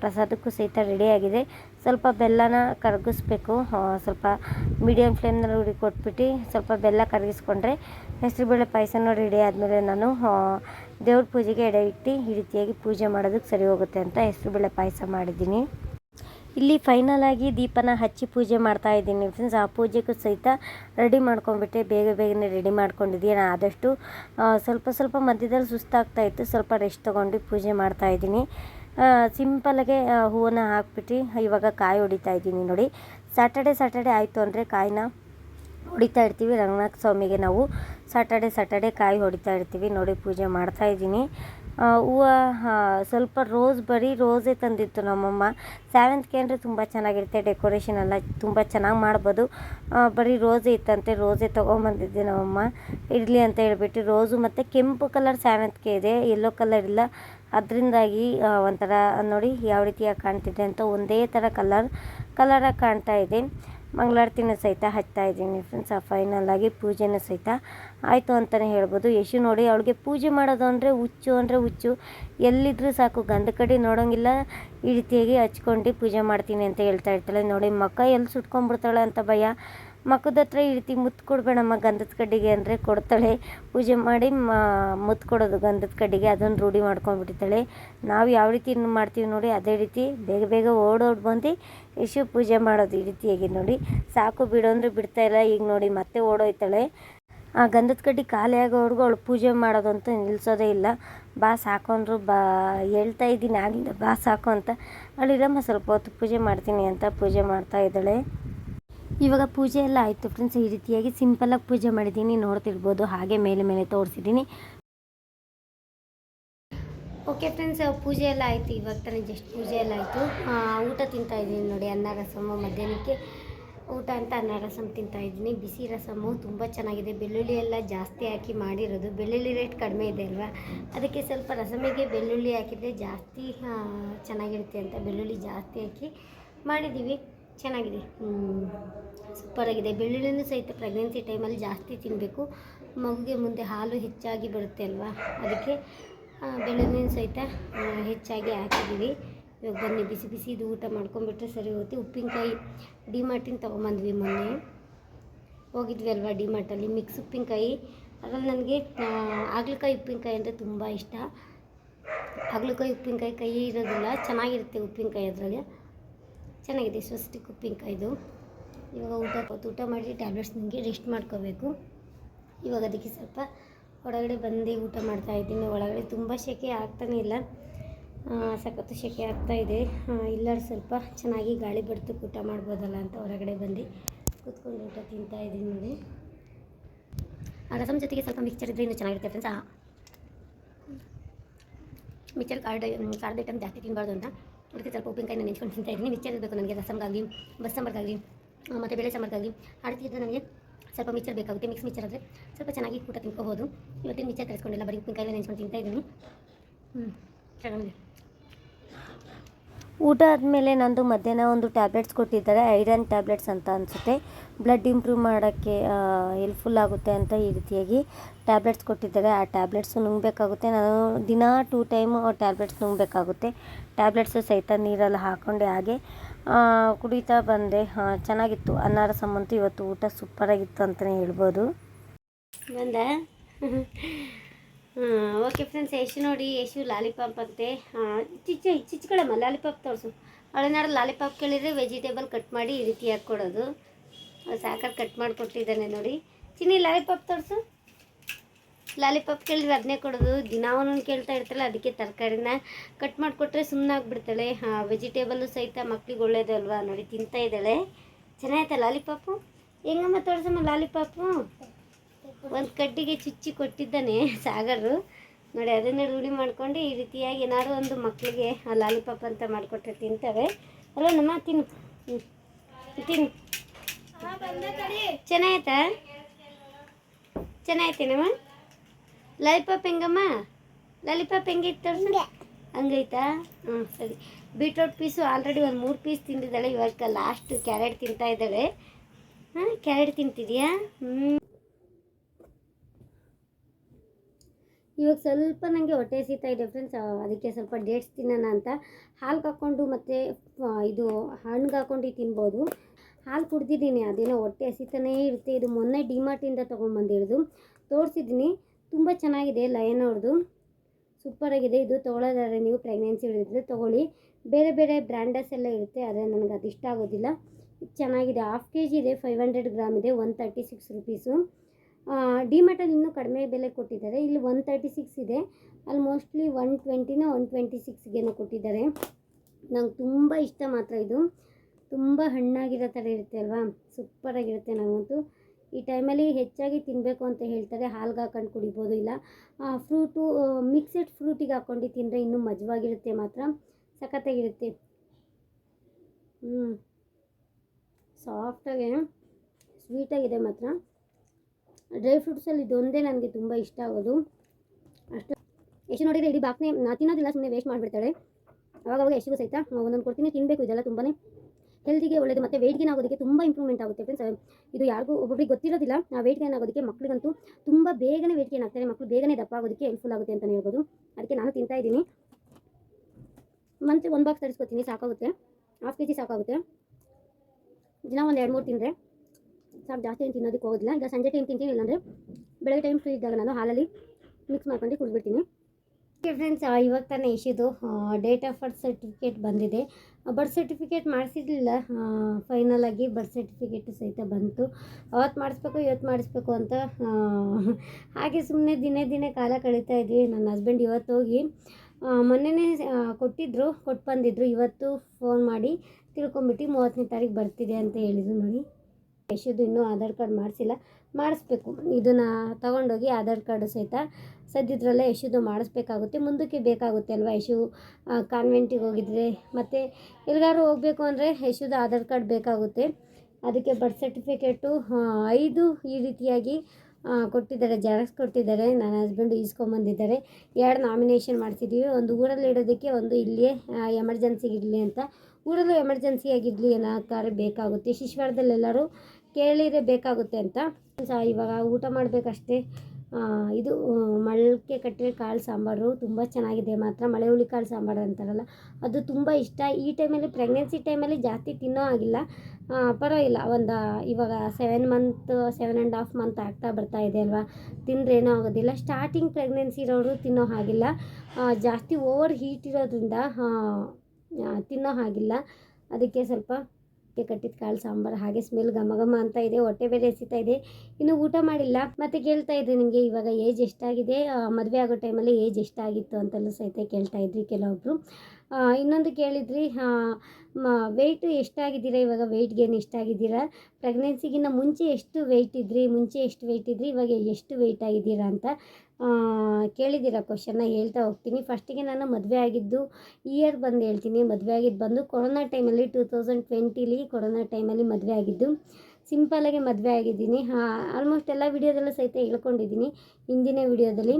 ಪ್ರಸಾದಕ್ಕೂ ಸಹಿತ ರೆಡಿಯಾಗಿದೆ ಸ್ವಲ್ಪ ಬೆಲ್ಲನ ಕರಗಿಸ್ಬೇಕು. ಸ್ವಲ್ಪ ಮೀಡಿಯಮ್ ಫ್ಲೇಮ್ನಲ್ಲಿ ಉರಿ ಕೊಟ್ಬಿಟ್ಟು ಸ್ವಲ್ಪ ಬೆಲ್ಲ ಕರಗಿಸ್ಕೊಂಡ್ರೆ ಹೆಸರುಬೇಳೆ ಪಾಯಸನೂ ರೆಡಿ ಆದಮೇಲೆ ನಾನು ದೇವ್ರ ಪೂಜೆಗೆ ಎಡೆ ಇಟ್ಟು ಈ ರೀತಿಯಾಗಿ ಪೂಜೆ ಮಾಡೋದಕ್ಕೆ ಸರಿ ಹೋಗುತ್ತೆ ಅಂತ ಹೆಸರುಬೇಳೆ ಪಾಯಸ ಮಾಡಿದ್ದೀನಿ. ಇಲ್ಲಿ ಫೈನಲ್ ಆಗಿ ದೀಪನ ಹಚ್ಚಿ ಪೂಜೆ ಮಾಡ್ತಾ ಇದ್ದೀನಿ ಫ್ರೆಂಡ್ಸ್ ಆ ಪೂಜೆಗೂ ಸಹಿತ ರೆಡಿ ಮಾಡ್ಕೊಂಡ್ಬಿಟ್ಟೆ. ಬೇಗ ಬೇಗನೆ ರೆಡಿ ಮಾಡ್ಕೊಂಡಿದ್ದೀನಿ ಆದಷ್ಟು ಸ್ವಲ್ಪ ಸ್ವಲ್ಪ ಮಧ್ಯದಲ್ಲಿ ಸುಸ್ತಾಗ್ತಾ ಇತ್ತು. ಸ್ವಲ್ಪ ರೆಸ್ಟ್ ತೊಗೊಂಡು ಪೂಜೆ ಮಾಡ್ತಾ ಇದ್ದೀನಿ. ಸಿಂಪಲ್ಗೆ ಹೂವನ್ನ ಹಾಕ್ಬಿಟ್ಟು ಇವಾಗ ಕಾಯಿ ಹೊಡಿತಾ ಇದ್ದೀನಿ ನೋಡಿ. ಸ್ಯಾಟರ್ಡೆ ಸ್ಯಾಟರ್ಡೆ ಆಯಿತು ಅಂದರೆ ಕಾಯಿನ ಹೊಡಿತಾ ಇರ್ತೀವಿ. ರಂಗನಾಥ ಸ್ವಾಮಿಗೆ ನಾವು ಸ್ಯಾಟರ್ಡೆ ಸ್ಯಾಟರ್ಡೆ ಕಾಯಿ ಹೊಡಿತಾ ಇರ್ತೀವಿ. ನೋಡಿ ಪೂಜೆ ಮಾಡ್ತಾ ಇದ್ದೀನಿ. ಹೂವು ಸ್ವಲ್ಪ ರೋಸ್ ಬರೀ ರೋಸೇ ತಂದಿತ್ತು ನಮ್ಮಮ್ಮ. ಸೇವಂತಿಗೆ ಅಂದರೆ ತುಂಬ ಚೆನ್ನಾಗಿರುತ್ತೆ ಡೆಕೋರೇಷನ್ ಎಲ್ಲ, ತುಂಬ ಚೆನ್ನಾಗಿ ಮಾಡ್ಬೋದು. ಬರೀ ರೋಸೇ ಇತ್ತಂತೆ ರೋಸೇ ತೊಗೊಂಬಂದಿದ್ದೆ ನಮ್ಮಮ್ಮ. ಇರಲಿ ಅಂತ ಹೇಳ್ಬಿಟ್ಟು ರೋಸು ಮತ್ತು ಕೆಂಪು ಕಲರ್ ಸ್ಯಾವಂತಿಗೆ ಇದೆ ಯೆಲ್ಲೋ ಕಲರ್ ಇಲ್ಲ. ಅದರಿಂದಾಗಿ ಒಂಥರ ನೋಡಿ ಯಾವ ರೀತಿಯಾಗಿ ಕಾಣ್ತಿದೆ ಅಂತ ಒಂದೇ ಥರ ಕಲರ್ ಕಲರಾಗಿ ಕಾಣ್ತಾ ಇದೆ. ಮಂಗಳಾರತಿನೂ ಸಹಿತ ಹಚ್ತಾ ಇದ್ದೀನಿ ಫ್ರೆಂಡ್ಸ್ ಆ ಆಗಿ ಪೂಜೆನ ಸಹಿತ ಆಯಿತು ಅಂತಲೇ ಹೇಳ್ಬೋದು. ಯಶು ನೋಡಿ, ಅವಳಿಗೆ ಪೂಜೆ ಮಾಡೋದು ಅಂದರೆ ಹುಚ್ಚು ಅಂದರೆ ಹುಚ್ಚು. ಎಲ್ಲಿದ್ದರೂ ಸಾಕು ಗಂಧ ಕಡೆ ನೋಡೋಂಗಿಲ್ಲ. ಈ ರೀತಿಯಾಗಿ ಹಚ್ಕೊಂಡು ಪೂಜೆ ಮಾಡ್ತೀನಿ ಅಂತ ಹೇಳ್ತಾ ಇರ್ತಾಳೆ. ನೋಡಿ, ಮಕ್ಕ ಎಲ್ಲಿ ಸುಟ್ಕೊಂಡ್ಬಿಡ್ತಾಳೆ ಅಂತ ಭಯ. ಮಕ್ಕದ ಹತ್ರ ಈ ರೀತಿ ಮುತ್ತು ಕೊಡಬೇಡಮ್ಮ ಗಂಧದ ಕಡ್ಡಿಗೆ ಅಂದರೆ ಕೊಡ್ತಾಳೆ. ಪೂಜೆ ಮಾಡಿ ಮ, ಮುತ್ತು ಕೊಡೋದು ಗಂಧದ ಕಡ್ಡಿಗೆ, ಅದನ್ನು ರೂಢಿ ಮಾಡ್ಕೊಂಡ್ಬಿಡ್ತಾಳೆ ನಾವು ಯಾವ ರೀತಿ ಮಾಡ್ತೀವಿ ನೋಡಿ, ಅದೇ ರೀತಿ ಬೇಗ ಬೇಗ ಓಡೋಡಿ ಬಂದು ಯಶು ಪೂಜೆ ಮಾಡೋದು ಈ ರೀತಿಯಾಗಿ ನೋಡಿ. ಸಾಕು ಬಿಡು ಅಂದರೆ ಬಿಡ್ತಾ ಇಲ್ಲ, ಈಗ ನೋಡಿ ಮತ್ತೆ ಓಡೋಯ್ತಾಳೆ. ಆ ಗಂಧದ ಕಡ್ಡಿ ಖಾಲಿ ಆಗೋವರೆಗೂ ಅವಳು ಪೂಜೆ ಮಾಡೋದಂತೂ ನಿಲ್ಲಿಸೋದೇ ಇಲ್ಲ. ಬಾ ಸಾಕೊಂಡ್ರು ಬಾ, ಹೇಳ್ತಾ ಇದ್ದೀನಿ ಆಗಲಿಲ್ಲ ಬಾ ಸಾಕು ಅಂತ. ಅವಳಿರಮ್ಮ ಸ್ವಲ್ಪ ಹೊತ್ತು ಪೂಜೆ ಮಾಡ್ತೀನಿ ಅಂತ ಪೂಜೆ ಮಾಡ್ತಾ ಇದ್ದಾಳೆ. ಇವಾಗ ಪೂಜೆ ಎಲ್ಲ ಆಯಿತು ಫ್ರೆಂಡ್ಸ್ ಈ ರೀತಿಯಾಗಿ ಸಿಂಪಲಾಗಿ ಪೂಜೆ ಮಾಡಿದ್ದೀನಿ ನೋಡ್ತಿರ್ಬೋದು, ಹಾಗೆ ಮೇಲೆ ಮೇಲೆ ತೋರಿಸಿದ್ದೀನಿ ಓಕೆ ಫ್ರೆಂಡ್ಸ್ ಪೂಜೆ ಎಲ್ಲ ಆಯಿತು, ಇವಾಗ ತಾನೇ ಜಸ್ಟ್ ಪೂಜೆ ಎಲ್ಲ ಆಯಿತು. ಊಟ ತಿಂತಾ ಇದ್ದೀನಿ ನೋಡಿ, ಅನ್ನ ರಸಮ್ಮ ಮಧ್ಯಾಹ್ನಕ್ಕೆ ಊಟ ಅಂತ ಅನ್ನ ರಸಮ್ ತಿಂತಾ ಇದ್ದೀನಿ. ಬಿಸಿ ರಸಮು ತುಂಬ ಚೆನ್ನಾಗಿದೆ, ಬೆಳ್ಳುಳ್ಳಿ ಎಲ್ಲ ಜಾಸ್ತಿ ಹಾಕಿ ಮಾಡಿರೋದು. ಬೆಳ್ಳುಳ್ಳಿ ರೇಟ್ ಕಡಿಮೆ ಇದೆ ಅಲ್ವಾ? ಅದಕ್ಕೆ ಸ್ವಲ್ಪ ರಸಮಿಗೆ ಬೆಳ್ಳುಳ್ಳಿ ಹಾಕಿದರೆ ಜಾಸ್ತಿ ಚೆನ್ನಾಗಿರುತ್ತೆ ಅಂತ, ಬೆಳ್ಳುಳ್ಳಿ ಜಾಸ್ತಿ ಹಾಕಿ ಮಾಡಿದ್ದೀವಿ ಚೆನ್ನಾಗಿದೆ. ಸೂಪರಾಗಿದೆ ಬೆಳ್ಳುಳ್ಳಿನೂ ಸಹಿತ ಪ್ರೆಗ್ನೆನ್ಸಿ ಟೈಮಲ್ಲಿ ಜಾಸ್ತಿ ತಿನ್ನಬೇಕು ಮಗುಗೆ ಮುಂದೆ ಹಾಲು ಹೆಚ್ಚಾಗಿ ಬರುತ್ತೆ ಅಲ್ವಾ? ಅದಕ್ಕೆ ಬೆಳ್ಳುಳ್ಳಿನೂ ಸಹಿತ ಹೆಚ್ಚಾಗಿ ಹಾಕಿದ್ದೀವಿ. ಇವಾಗ ಬನ್ನಿ, ಬಿಸಿ ಬಿಸಿ ಇದು ಊಟ ಮಾಡ್ಕೊಂಬಿಟ್ರೆ ಸರಿ ಹೋಗುತ್ತೆ. ಉಪ್ಪಿನಕಾಯಿ, ಡಿಮಾರ್ಟಿನ ತೊಗೊಂಬಂದ್ವಿ ಮೊನ್ನೆ. ಹೋಗಿದ್ವಿ ಅಲ್ವಾ ಡಿಮಾರ್ಟಲ್ಲಿ ಮಿಕ್ಸ್ ಉಪ್ಪಿನಕಾಯಿ. ಅದರಲ್ಲಿ ನನಗೆ ಹಾಗಲಕಾಯಿ ಉಪ್ಪಿನಕಾಯಿ ಅಂದರೆ ತುಂಬ ಇಷ್ಟ. ಹಾಗಲಕಾಯಿ ಉಪ್ಪಿನಕಾಯಿ ಕೈ ಇರೋದಿಲ್ಲ. ಚೆನ್ನಾಗಿರುತ್ತೆ ಉಪ್ಪಿನಕಾಯಿ ಅದರಲ್ಲಿ. ಚೆನ್ನಾಗಿದೆ ಸ್ವಸ್ತಿಕ್ ಉಪ್ಪಿನಕಾಯಿದು ಇವಾಗ ಊಟ ಊಟ ಮಾಡಿ ಟ್ಯಾಬ್ಲೆಟ್ಸ್ ನಿಮಗೆ ರೆಸ್ಟ್ ಮಾಡ್ಕೋಬೇಕು. ಇವಾಗ ಅದಕ್ಕೆ ಸ್ವಲ್ಪ ಹೊರಗಡೆ ಬಂದು ಊಟ ಮಾಡ್ತಾ ಇದ್ದೀನಿ. ಒಳಗಡೆ ತುಂಬ ಸೆಕೆ ಆಗ್ತಾನೆ ಇಲ್ಲ. ಸಖತ್ತು ಸೆಕೆ ಆಗ್ತಾ ಇದೆ. ಆ, ಸ್ವಲ್ಪ ಚೆನ್ನಾಗಿ ಗಾಳಿ ಬಡ್ತು ಊಟ ಮಾಡ್ಬೋದಲ್ಲ ಅಂತ ಹೊರಗಡೆ ಬಂದು ಕೂತ್ಕೊಂಡು ಊಟ ತಿಂತಾ ಇದ್ದೀನಿ ನೋಡಿ. ರಸಮ್ ಜೊತೆಗೆ ಸ್ವಲ್ಪ ಮಿಕ್ಸರ್ ಇದ್ರೆ ಇನ್ನೂ ಚೆನ್ನಾಗಿರುತ್ತೆ friends mixture card card item ಜಾಸ್ತಿ ತಿನ್ನಬಾರ್ದು ಅಂತ. ಅದಕ್ಕೆ ಸ್ವಲ್ಪ ಉಪ್ಪಿನಕಾಯಿನ ನೆಂಚ್ಕೊಂಡು ತಿಂತಾ ಇದ್ದೀನಿ. ಮಿಕ್ಚರ್ ಇರಬೇಕು ನನಗೆ, ರಸಮ್ಗಾಗಲಿ ಬಸ್ ಸಾಂಬಾರ್ಗಾಗಲಿ ಮತ್ತು ಬೇಳೆ ಸಾಂಬಾರ್ಗಾಗಲಿ. ಇದ್ದರೆ ನನಗೆ ಸ್ವಲ್ಪ ಮಿಕ್ಚರ್ ಬೇಕಾಗುತ್ತೆ. ಮಿಕ್ಸ್ ಮಿಕ್ಚರ್ ಆದರೆ ಸ್ವಲ್ಪ ಚೆನ್ನಾಗಿ ಊಟ ತಿನ್ಕೋಬೋದು. ಇವತ್ತಿನ ಮಿಕ್ಚರ್ ತರಿಸ್ಕೊಂಡಿಲ್ಲ, ಬರೀ ಉಪ್ಪಿನಕಾಯಿನ ನೆಂಚ್ಕೊಂಡು ತಿಂತಾ ಇದ್ದೀನಿ. ಹ್ಞೂ ಚೆನ್ನಾಗಿದೆ. ಊಟ ಆದಮೇಲೆ ನಂದು ಮಧ್ಯಾಹ್ನ ಒಂದು ಟ್ಯಾಬ್ಲೆಟ್ಸ್ ಕೊಟ್ಟಿದ್ದಾರೆ, ಐರನ್ ಟ್ಯಾಬ್ಲೆಟ್ಸ್ ಅಂತ ಅನಿಸುತ್ತೆ. ಬ್ಲಡ್ ಇಂಪ್ರೂವ್ ಮಾಡೋಕ್ಕೆ ಹೆಲ್ಪ್ಫುಲ್ ಆಗುತ್ತೆ ಅಂತ ಈ ರೀತಿಯಾಗಿ ಟ್ಯಾಬ್ಲೆಟ್ಸ್ ಕೊಟ್ಟಿದ್ದಾರೆ. ಆ ಟ್ಯಾಬ್ಲೆಟ್ಸು ನುಂಗಬೇಕಾಗುತ್ತೆ. ನಾನು ದಿನ ಟೂ ಟೈಮು ಟ್ಯಾಬ್ಲೆಟ್ಸ್ ನುಂಗಬೇಕಾಗುತ್ತೆ. ಟ್ಯಾಬ್ಲೆಟ್ಸು ಸಹಿತ ನೀರಲ್ಲಿ ಹಾಕೊಂಡೆ ಹಾಗೆ ಕುಡಿತಾ ಬಂದೆ. ಚೆನ್ನಾಗಿತ್ತು. ಅನ್ನಾರ ಸಂಬಂಧ ಇವತ್ತು ಊಟ ಸೂಪರಾಗಿತ್ತು ಅಂತಲೇ ಹೇಳ್ಬೋದು. ಬಂದ? ಓಕೆ ಫ್ರೆಂಡ್ಸ್ ಯಶು ನೋಡಿ, ಯಶು ಲಾಲಿಪಾಪ್ ಅಂತೆ. ಚಿಚ್ಚ ಚಿಚ್ಕೊಳಮ್ಮ ಲಾಲಿಪಾಪ್ ತೋರಿಸು. ಅವಳೇನಾದ್ರು ಲಾಲಿಪಾಪ್ ಕೇಳಿದರೆ ವೆಜಿಟೇಬಲ್ ಕಟ್ ಮಾಡಿ ಈ ರೀತಿ ಹಾಕ್ಕೊಡೋದು ಸಾಕಾಗಿ ಕಟ್ ಮಾಡಿ ಕೊಟ್ಟಿದ್ದಾನೆ ನೋಡಿ. ಚಿನ್ನಿ ಲಾಲಿಪಾಪ್ ತೋರಿಸು. ಲಾಲಿಪಾಪ್ ಕೇಳಿದ್ರೆ ಅದನ್ನೇ ಕೊಡೋದು. ದಿನ ಒಂದೊಂದು ಕೇಳ್ತಾ ಇರ್ತಾಳೆ, ಅದಕ್ಕೆ ತರಕಾರಿನ ಕಟ್ ಮಾಡಿಕೊಟ್ರೆ ಸುಮ್ಮನೆ ಆಗ್ಬಿಡ್ತಾಳೆ. ಹಾಂ ವೆಜಿಟೇಬಲ್ಲು ಸಹಿತ ಮಕ್ಳಿಗೆ ಒಳ್ಳೇದು ಅಲ್ವಾ? ನೋಡಿ, ತಿಂತಾ ಇದ್ದಾಳೆ. ಚೆನ್ನಾಯ್ತಾ ಲಾಲಿಪಾಪು ಹೆಂಗಮ್ಮ ತೋರಿಸಮ್ಮ ಲಾಲಿಪಾಪು ಒಂದು ಕಡ್ಡಿಗೆ ಚುಚ್ಚಿ ಕೊಟ್ಟಿದ್ದಾನೆ ಸಾಗರು. ನೋಡಿ ಅದನ್ನೇ ರೂಢಿ ಮಾಡ್ಕೊಂಡು ಈ ರೀತಿಯಾಗಿ ಏನಾದ್ರು ಒಂದು ಮಕ್ಕಳಿಗೆ ಲಾಲಿಪಾಪ್ ಅಂತ ಮಾಡಿಕೊಟ್ರೆ ತಿಂತವೆ. ಅಲ್ಲ ನಮ್ಮ? ತಿನ್ನು. ಹ್ಞೂ ತಿನ್ನು. ಚೆನ್ನಾಯ್ತಾ ಚೆನ್ನಾಯ್ತೇನಮ್ಮ ಲಾಲಿಪಾಪ್ ಹೆಂಗಮ್ಮ? ಲಾಲಿಪಾಪ್ ಹೆಂಗಿತ್ತು ಹಂಗೈತಾ? ಹ್ಞೂ ಸರಿ. ಬೀಟ್ರೋಟ್ ಪೀಸು ಆಲ್ರೆಡಿ ಒಂದು ಮೂರು ಪೀಸ್ ತಿಂದಿದ್ದಾಳೆ. ಇವಾಗ ಲಾಸ್ಟ್ ಕ್ಯಾರೆಟ್ ತಿಂತಾ ಇದ್ದಾಳೆ. ಹಾಂ ಕ್ಯಾರೆಟ್ ತಿಂತಿದ್ಯಾ? ಹ್ಞೂ ಇವಾಗ ಸ್ವಲ್ಪ ನನಗೆ ಹೊಟ್ಟೆ ಸೀತಾ ಇದೆ ಫ್ರೆಂಡ್ಸ್ ಅದಕ್ಕೆ ಸ್ವಲ್ಪ ಡೇಟ್ಸ್ ತಿನ್ನೋಣ ಅಂತ. ಹಾಲು ಹಾಕ್ಕೊಂಡು ಮತ್ತು ಇದು ಹಣ್ಣಿಗೆ ಹಾಕೊಂಡು ತಿನ್ಬೋದು. ಹಾಲು ಕುಡ್ದಿದ್ದೀನಿ, ಅದೇನೋ ಹೊಟ್ಟೆ ಹಸಿತಾನೇ ಇರುತ್ತೆ. ಇದು ಮೊನ್ನೆ ಡಿಮಾರ್ಟಿಂದ ತೊಗೊಂಡ್ಬಂದಿರೋದು. ತೋರಿಸಿದ್ದೀನಿ, ತುಂಬ ಚೆನ್ನಾಗಿದೆ ಲಯನ್ ಅವ್ರದ್ದು ಸೂಪರಾಗಿದೆ ಇದು ತೊಗೊಳೋದಾದ್ರೆ ನೀವು ಪ್ರೆಗ್ನೆನ್ಸಿ ಇಳಿದ್ರೆ ತೊಗೊಳ್ಳಿ. ಬೇರೆ ಬೇರೆ ಬ್ರ್ಯಾಂಡಸ್ ಎಲ್ಲ ಇರುತ್ತೆ, ಆದರೆ ನನಗೆ ಅದು ಇಷ್ಟ ಆಗೋದಿಲ್ಲ. ಚೆನ್ನಾಗಿದೆ ಹಾಫ್ ಕೆ ಜಿ ಇದೆ ಫೈವ್ ಹಂಡ್ರೆಡ್ ಗ್ರಾಮ್ ಇದೆ ಒನ್ ತರ್ಟಿ ಸಿಕ್ಸ್ ರುಪೀಸು ಡಿಮಾರ್ಟಲ್ಲಿ ಇನ್ನೂ ಕಡಿಮೆ ಬೆಲೆ ಕೊಟ್ಟಿದ್ದಾರೆ. ಇಲ್ಲಿ ಒನ್ ತರ್ಟಿ ಸಿಕ್ಸ್ ಇದೆ. ಅಲ್ಲಿ ಮೋಸ್ಟ್ಲಿ ಒನ್ ಟ್ವೆಂಟಿನ ಒನ್ ಟ್ವೆಂಟಿ ಸಿಕ್ಸ್ಗೇನೋ ಕೊಟ್ಟಿದ್ದಾರೆ. ನಂಗೆ ತುಂಬ ಇಷ್ಟ ಮಾತ್ರ ಇದು. ತುಂಬ ಹಣ್ಣಾಗಿರೋ ಥರ ಇರುತ್ತೆ ಅಲ್ವಾ? ಸೂಪರಾಗಿರುತ್ತೆ ನನಗಂತೂ ಈ ಟೈಮಲ್ಲಿ ಹೆಚ್ಚಾಗಿ ತಿನ್ನಬೇಕು ಅಂತ ಹೇಳ್ತಾರೆ. ಹಾಲ್ಗೆ ಹಾಕೊಂಡು ಕುಡಿಬೋದು ಇಲ್ಲ. ಫ್ರೂಟು ಮಿಕ್ಸೆಡ್ ಫ್ರೂಟಿಗೆ ಹಾಕ್ಕೊಂಡು ತಿಂದರೆ ಇನ್ನೂ ಮಜವಾಗಿರುತ್ತೆ ಮಾತ್ರ. ಸಖತ್ತಾಗಿರುತ್ತೆ. ಹ್ಞೂ ಸಾಫ್ಟಾಗಿ ಸ್ವೀಟಾಗಿದೆ ಮಾತ್ರ. ಡ್ರೈ ಫ್ರೂಟ್ಸಲ್ಲಿ ಇದೊಂದೇ ನನಗೆ ತುಂಬ ಇಷ್ಟ ಆಗೋದು. ಅಷ್ಟು ಎಷ್ಟು ನೋಡಿದರೆ ಇಡೀ ಬಾಕ್ನೆ ನಾ ತಿನ್ನೋದಿಲ್ಲ ಸುಮ್ಮನೆ ವೇಸ್ಟ್ ಮಾಡಿಬಿಡ್ತಾಳೆ. ಅವಾಗವಾಗ ಎಷ್ಟಿಗೂ ಸಹಿತ ಒಂದೊಂದು ಕೊಡ್ತೀನಿ ತಿನ್ನಬೇಕು ಇದೆಲ್ಲ ತುಂಬಾ ಹೆಲ್ತಿಗೆ ಒಳ್ಳೇದು, ಮತ್ತು ವೆಯ್ಟ್ ಗೇನ್ ಆಗೋದಕ್ಕೆ ತುಂಬ ಇಂಪ್ರೂವ್ಮೆಂಟ್ ಆಗುತ್ತೆ ಫ್ರೆಂಡ್ಸ್ ಇದು ಯಾರಿಗೂ ಒಬ್ಬೊಬ್ರಿಗೆ ಗೊತ್ತಿರೋದಿಲ್ಲ, ಆ ವೆಯ್ಟ್ ಗೇನ್ ಆಗೋದಕ್ಕೆ ಮಕ್ಕಳಿಗಂತೂ ತುಂಬ ಬೇಗನೆ ವೆಯ್ಟ್ ಗೇನ್ ಆಗ್ತಾರೆ ಮಕ್ಕಳು ಬೇಗನೆ ದಪ್ಪ ಆಗೋದಕ್ಕೆ ಹೆಲ್ಪ್ಫುಲ್ ಆಗುತ್ತೆ ಅಂತಲೇ ಹೇಳ್ಬೋದು. ಅದಕ್ಕೆ ನಾನು ತಿಂತಾ ಇದ್ದೀನಿ. ಮಂತ್ ಒಂದು ಬಾಕ್ಸ್ ತರಿಸ್ಕೊತೀನಿ, ಸಾಕಾಗುತ್ತೆ. ಹಾಫ್ ಕೆ ಜಿ ಸಾಕಾಗುತ್ತೆ. ದಿನ ಒಂದು ಎರಡು ಮೂರು ತಿಂದರೆ ಸಾಕು ಜಾಸ್ತಿ ಏನು ತಿನ್ನೋದಕ್ಕೆ ಹೋಗೋದಿಲ್ಲ. ಈಗ ಸಂಜೆ ಟೈಮ್ ತಿಂತೀನಿ ಇಲ್ಲಾಂದರೆ ಬೆಳಗ್ಗೆ ಟೈಮ್ ಫ್ರೀ ಇದ್ದಾಗ ನಾನು ಹಾಲಲ್ಲಿ ಮಿಕ್ಸ್ ಮಾಡ್ಕೊಂಡು ಕುಡ್ಬಿಡ್ತೀನಿ ಓಕೆ ಫ್ರೆಂಡ್ಸ್ ಇವಾಗ ತಾನೇ ಇಶಿದು ಡೇಟ್ ಆಫ್ ಬರ್ತ್ ಸರ್ಟಿಫಿಕೇಟ್ ಬಂದಿದೆ. ಬರ್ತ್ ಸರ್ಟಿಫಿಕೇಟ್ ಮಾಡಿಸಿರಲಿಲ್ಲ. ಫೈನಲ್ ಆಗಿ ಬರ್ತ್ ಸರ್ಟಿಫಿಕೇಟ್ ಸಹಿತ ಬಂತು. ಅವತ್ತು ಮಾಡಿಸ್ಬೇಕು, ಇವತ್ತು ಮಾಡಿಸ್ಬೇಕು ಅಂತ ಹಾಗೆ ಸುಮ್ಮನೆ ದಿನೇ ದಿನೇ ಕಾಲ ಕಳೀತಾ ಇದ್ವಿ. ನನ್ನ ಹಸ್ಬೆಂಡ್ ಇವತ್ತು ಹೋಗಿ ಮೊನ್ನೆನೇ ಕೊಟ್ಟಿದ್ದರು ಕೊಟ್ಟು ಬಂದಿದ್ರು ಇವತ್ತು ಫೋನ್ ಮಾಡಿ ತಿಳ್ಕೊಂಬಿಟ್ಟು ಮೂವತ್ತನೇ ತಾರೀಕು ಬರ್ತಿದೆ ಅಂತ ಹೇಳಿದರು ನೋಡಿ. ಯಶುದು ಇನ್ನೂ ಆಧಾರ್ ಕಾರ್ಡ್ ಮಾಡಿಸಿಲ್ಲ, ಮಾಡಿಸ್ಬೇಕು. ಇದನ್ನು ತಗೊಂಡೋಗಿ ಆಧಾರ್ ಕಾರ್ಡು ಸಹಿತ ಸದ್ಯದ್ರಲ್ಲೇ ಯಶುದು ಮಾಡಿಸ್ಬೇಕಾಗುತ್ತೆ. ಮುಂದಕ್ಕೆ ಬೇಕಾಗುತ್ತೆ ಅಲ್ವಾ ಯಶು ಕಾನ್ವೆಂಟಿಗೆ ಹೋಗಿದ್ರೆ. ಮತ್ತು ಎಲ್ಲಿಗಾರು ಹೋಗಬೇಕು ಅಂದರೆ ಯಶುದು ಆಧಾರ್ ಕಾರ್ಡ್ ಬೇಕಾಗುತ್ತೆ. ಅದಕ್ಕೆ ಬರ್ತ್ ಸರ್ಟಿಫಿಕೇಟು ಐದು ಈ ರೀತಿಯಾಗಿ ಕೊಟ್ಟಿದ್ದಾರೆ, ಜೆರಾಕ್ಸ್ ಕೊಟ್ಟಿದ್ದಾರೆ. ನನ್ನ ಹಸ್ಬೆಂಡು ಈಸ್ಕೊಂಬಂದಿದ್ದಾರೆ. ಎರಡು ನಾಮಿನೇಷನ್ ಮಾಡ್ತಿದ್ದೀವಿ ಒಂದು ಊರಲ್ಲಿ ಇಡೋದಕ್ಕೆ ಒಂದು ಇಲ್ಲಿಯೇ ಎಮರ್ಜೆನ್ಸಿಗಿರಲಿ ಅಂತ. ಊರಲ್ಲೂ ಎಮರ್ಜೆನ್ಸಿಯಾಗಿರಲಿ ಅನ್ನೋಕ್ಕಾರೆ ಬೇಕಾಗುತ್ತೆ. ಶಿಶ್ವಾರದಲ್ಲಿ ಎಲ್ಲರೂ ಕೇಳಿದರೆ ಬೇಕಾಗುತ್ತೆ ಅಂತ. ಸ, ಇವಾಗ ಊಟ ಮಾಡಬೇಕಷ್ಟೇ. ಇದು ಮೊಳಕೆ ಕಟ್ಟಿರೋ ಕಾಳು ಸಾಂಬಾರು ತುಂಬ ಚೆನ್ನಾಗಿದೆ. ಮಾತ್ರ ಮಳೆ ಹುಳಿ ಕಾಳು ಸಾಂಬಾರು ಅಂತಾರಲ್ಲ, ಅದು ತುಂಬ ಇಷ್ಟ. ಈ ಟೈಮಲ್ಲಿ ಪ್ರೆಗ್ನೆನ್ಸಿ ಟೈಮಲ್ಲಿ ಜಾಸ್ತಿ ತಿನ್ನೋ ಆಗಿಲ್ಲ ಪರವಾಗಿಲ್ಲ. ಒಂದು, ಇವಾಗ seven month seven and half month ಆಗ್ತಾ ಬರ್ತಾ ಇದೆ ಅಲ್ವಾ? ತಿಂದರೆ ಆಗೋದಿಲ್ಲ. ಸ್ಟಾರ್ಟಿಂಗ್ ಪ್ರೆಗ್ನೆನ್ಸಿ ಇರೋರು ತಿನ್ನೋ ಹಾಗಿಲ್ಲ. ಜಾಸ್ತಿ ಓವರ್ ಹೀಟ್ ಇರೋದ್ರಿಂದ ತಿನ್ನೋ ಹಾಗಿಲ್ಲ. ಅದಕ್ಕೆ ಸ್ವಲ್ಪ ಕಟ್ಟಿದ ಕಾಳು, ಸಾಂಬಾರು, ಹಾಗೆ ಸ್ಮೆಲ್ ಘಮ ಘಮ ಅಂತ ಇದೆ, ಹೊಟ್ಟೆ ಬೇರೆ ಎಸಿತಾ ಇದೆ. ಇನ್ನು ಊಟ ಮಾಡಿಲ್ಲ. ಮತ್ತೆ ಕೇಳ್ತಾ ಇದ್ರಿ ನಿಮಗೆ, ಇವಾಗ ಏಜ್ ಎಷ್ಟಾಗಿದೆ? ಮದುವೆ ಆಗೋ ಟೈಮಲ್ಲಿ ಏಜ್ ಎಷ್ಟಾಗಿತ್ತು ಅಂತಲೂ ಸಹಿತ ಕೇಳ್ತಾ ಇದ್ರಿ ಕೆಲವೊಬ್ಬರು ಇನ್ನೊಂದು ಕೇಳಿದ್ರಿ ವೆಯ್ಟ್ ಎಷ್ಟಾಗಿದ್ದೀರಾ? ಇವಾಗ ವೆಯ್ಟ್ ಗೇನ್ ಎಷ್ಟಾಗಿದ್ದೀರಾ? ಪ್ರೆಗ್ನೆನ್ಸಿಗಿನ್ನ ಮುಂಚೆ ಎಷ್ಟು ವೆಯ್ಟ್ ಇದ್ರಿ? ಮುಂಚೆ ಎಷ್ಟು ವೆಯ್ಟ್ ಇದ್ರಿ? ಇವಾಗ ಎಷ್ಟು ವೆಯ್ಟ್ ಆಗಿದ್ದೀರಾ ಅಂತ ಕೇಳಿದ್ದೀರಾ ಕ್ವಶನ್ನ ಹೇಳ್ತಾ ಹೋಗ್ತೀನಿ. ಫಸ್ಟಿಗೆ ನಾನು ಮದುವೆ ಆಗಿದ್ದು ಇಯರ್ ಬಂದು ಹೇಳ್ತೀನಿ. ಮದುವೆ ಆಗಿದ್ದು ಬಂದು ಕೊರೋನಾ ಟೈಮಲ್ಲಿ ಟೂ ತೌಸಂಡ್ ಟ್ವೆಂಟಿಲಿ ಕೊರೋನಾ ಟೈಮಲ್ಲಿ ಮದುವೆ ಆಗಿದ್ದು. ಸಿಂಪಲಾಗಿ ಮದುವೆ ಆಗಿದ್ದೀನಿ. ಆಲ್ಮೋಸ್ಟ್ ಎಲ್ಲ ವಿಡಿಯೋದಲ್ಲೂ ಸಹಿತ ಹೇಳ್ಕೊಂಡಿದ್ದೀನಿ. ಹಿಂದಿನ ವಿಡಿಯೋದಲ್ಲಿ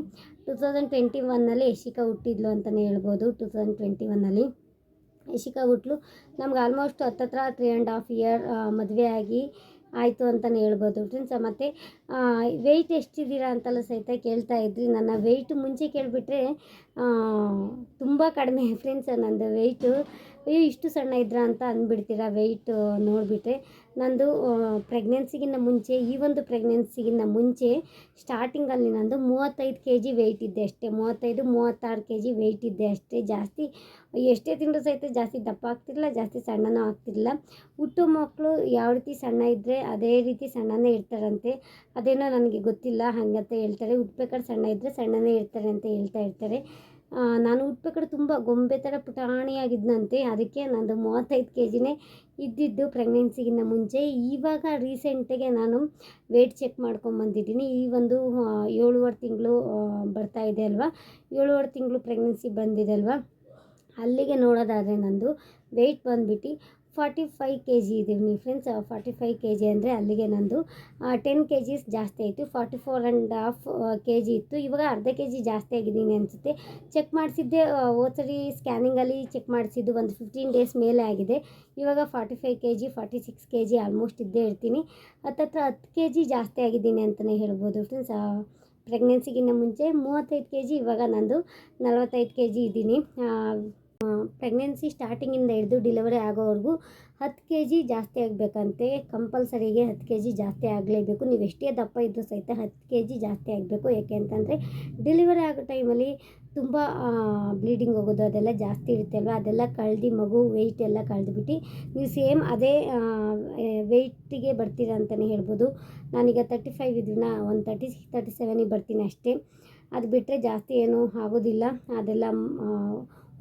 ಟೂ ತೌಸಂಡ್ ಟ್ವೆಂಟಿ ಒನ್ನಲ್ಲಿ ಯಶಿಕಾ ಹುಟ್ಟಿದ್ಲು ಅಂತಲೇ ಹೇಳ್ಬೋದು. ಟೂ ತೌಸಂಡ್ ಟ್ವೆಂಟಿ ಒನ್ನಲ್ಲಿ ಯಶಿಕಾ ಹುಟ್ಲು. ನಮ್ಗೆ ಆಲ್ಮೋಸ್ಟ್ ಹತ್ತತ್ರ ತ್ರೀ ಆ್ಯಂಡ್ ಹಾಫ್ ಇಯರ್ ಮದುವೆ ಆಗಿ ಆಯಿತು ಅಂತಲೇ ಹೇಳ್ಬೋದು ಫ್ರೆಂಡ್ಸ್. ಮತ್ತು ವೆಯ್ಟ್ ಎಷ್ಟಿದ್ದೀರಾ ಅಂತೆಲ್ಲ ಸಹಿತ ಕೇಳ್ತಾ ಇದ್ರಿ. ನನ್ನ ವೆಯ್ಟ್ ಮುಂಚೆ ಕೇಳಿಬಿಟ್ರೆ ತುಂಬ ಕಡಿಮೆ ಫ್ರೆಂಡ್ಸ್ ನಂದು ವೆಯ್ಟು ಅಯ್ಯೋ, ಇಷ್ಟು ಸಣ್ಣ ಇದ್ರ ಅಂತ ಅಂದ್ಬಿಡ್ತೀರಾ ವೆಯ್ಟು ನೋಡಿಬಿಟ್ರೆ. ನಂದು ಪ್ರೆಗ್ನೆನ್ಸಿಗಿಂತ ಮುಂಚೆ, ಈ ಒಂದು ಪ್ರೆಗ್ನೆನ್ಸಿಗಿಂತ ಮುಂಚೆ ಸ್ಟಾರ್ಟಿಂಗಲ್ಲಿ ನಂದು ಮೂವತ್ತೈದು ಕೆ ಜಿ ವೆಯ್ಟ್ ಇದ್ದೆ ಅಷ್ಟೇ. ಮೂವತ್ತೈದು, ಮೂವತ್ತಾರು ಕೆ ಜಿ ವೆಯ್ಟ್ ಇದ್ದೆ ಅಷ್ಟೇ. ಜಾಸ್ತಿ, ಎಷ್ಟೇ ತಿಂದರೂ ಸಹಿತ ಜಾಸ್ತಿ ದಪ್ಪ ಆಗ್ತಿರಲಿಲ್ಲ, ಜಾಸ್ತಿ ಸಣ್ಣನೂ ಆಗ್ತಿರಲಿಲ್ಲ. ಹುಟ್ಟು ಮಕ್ಕಳು ಯಾವ ರೀತಿ ಸಣ್ಣ ಇದ್ದರೆ ಅದೇ ರೀತಿ ಸಣ್ಣನೇ ಇರ್ತಾರಂತೆ. ಅದೇನೋ ನನಗೆ ಗೊತ್ತಿಲ್ಲ, ಹಾಗಂತ ಹೇಳ್ತಾರೆ. ಹುಟ್ಬೇಕಾದ್ರೆ ಸಣ್ಣ ಇದ್ದರೆ ಸಣ್ಣನೇ ಇರ್ತಾರೆ ಅಂತ ಹೇಳ್ತಾ ಇರ್ತಾರೆ. ನಾನು ಹುಟ್ಬೇಕಾದ್ರೆ ತುಂಬ ಗೊಂಬೆ ಥರ ಪುಟಾಣಿಯಾಗಿದ್ದನಂತೆ ಅದಕ್ಕೆ ನಂದು ಮೂವತ್ತೈದು ಕೆ ಜಿನೇ ಇದ್ದಿದ್ದು ಪ್ರೆಗ್ನೆನ್ಸಿಗಿಂತ ಮುಂಚೆ. ಇವಾಗ ರೀಸೆಂಟಿಗೆ ನಾನು ವೆಯ್ಟ್ ಚೆಕ್ ಮಾಡ್ಕೊಂಬಂದಿದ್ದೀನಿ ಈ ಒಂದು ಏಳುವರೆ ತಿಂಗಳು ಬರ್ತಾ ಇದೆ ಅಲ್ವಾ? ಏಳುವರೆ ತಿಂಗಳು ಪ್ರೆಗ್ನೆನ್ಸಿ ಬಂದಿದೆ ಅಲ್ವಾ? ಅಲ್ಲಿಗೆ ನೋಡೋದಾದರೆ ನಂದು ವೆಯ್ಟ್ ಬಂದುಬಿಟ್ಟು ಫಾರ್ಟಿ ಫೈವ್ ಕೆ ಜಿ ಇದ್ದೀವಿ friends. Forty five K G ಅಂದರೆ ಅಲ್ಲಿಗೆ ನಂದು ಟೆನ್ ಕೆ ಜೀಸ್ ಜಾಸ್ತಿ ಆಯಿತು. Forty four and half K G ಇತ್ತು. ಇವಾಗ ಅರ್ಧ ಕೆ ಜಿ ಜಾಸ್ತಿ ಆಗಿದ್ದೀನಿ ಅನಿಸುತ್ತೆ. ಚೆಕ್ ಮಾಡಿಸಿದ್ದೆ ಹೋದ್ಸರಿ ಸ್ಕ್ಯಾನಿಂಗಲ್ಲಿ ಚೆಕ್ ಮಾಡಿಸಿದ್ದು ಒಂದು ಫಿಫ್ಟೀನ್ ಡೇಸ್ ಮೇಲೆ ಆಗಿದೆ. ಇವಾಗ forty five K G forty six K G almost ಇದ್ದೇ ಇರ್ತೀನಿ. ಹತ್ತತ್ರ ಹತ್ತು ಕೆ ಜಿ ಜಾಸ್ತಿ ಆಗಿದ್ದೀನಿ ಅಂತಲೇ ಹೇಳ್ಬೋದು ಫ್ರೆಂಡ್ಸ್. ಪ್ರೆಗ್ನೆನ್ಸಿಗಿಂತ ಮುಂಚೆ ಮೂವತ್ತೈದು ಕೆ ಜಿ ಇವಾಗ ನಂದು ನಲವತ್ತೈದು ಕೆ ಜಿ ಇದ್ದೀನಿ ಪ್ರೆಗ್ನೆನ್ಸಿ ಸ್ಟಾರ್ಟಿಂಗಿಂದ ಹಿಡಿದು ಡೆಲಿವರಿ ಆಗೋವರೆಗೂ ಹತ್ತು ಕೆ ಜಿ ಜಾಸ್ತಿ ಆಗಬೇಕಂತೆ. ಕಂಪಲ್ಸರಿಗೆ ಹತ್ತು ಕೆ ಜಿ ಜಾಸ್ತಿ ಆಗಲೇಬೇಕು. ನೀವು ಎಷ್ಟೇ ದಪ್ಪ ಇದ್ದರೂ ಸಹಿತ ಹತ್ತು ಕೆ ಜಿ ಜಾಸ್ತಿ ಆಗಬೇಕು. ಯಾಕೆ ಅಂತಂದರೆ ಡೆಲಿವರಿ ಆಗೋ ಟೈಮಲ್ಲಿ ತುಂಬ ಬ್ಲೀಡಿಂಗ್ ಹೋಗೋದು ಅದೆಲ್ಲ ಜಾಸ್ತಿ ಇರುತ್ತೆ ಅಲ್ವಾ? ಅದೆಲ್ಲ ಕಳೆದು ಮಗು ವೆಯ್ಟ್ ಎಲ್ಲ ಕಳೆದುಬಿಟ್ಟು ನೀವು ಸೇಮ್ ಅದೇ ವೆಯ್ಟಿಗೆ ಬರ್ತೀರ ಅಂತಲೇ ಹೇಳ್ಬೋದು. ನಾನೀಗ ತರ್ಟಿ ಫೈವ್ ಇದ್ದೀನ ಒಂದು ತರ್ಟಿ ಸಿಕ್ಸ್ ತರ್ಟಿ ಸೆವೆನಿಗೆ ಬರ್ತೀನಿ ಅಷ್ಟೇ. ಅದು ಬಿಟ್ಟರೆ ಜಾಸ್ತಿ ಏನೂ ಆಗೋದಿಲ್ಲ. ಅದೆಲ್ಲ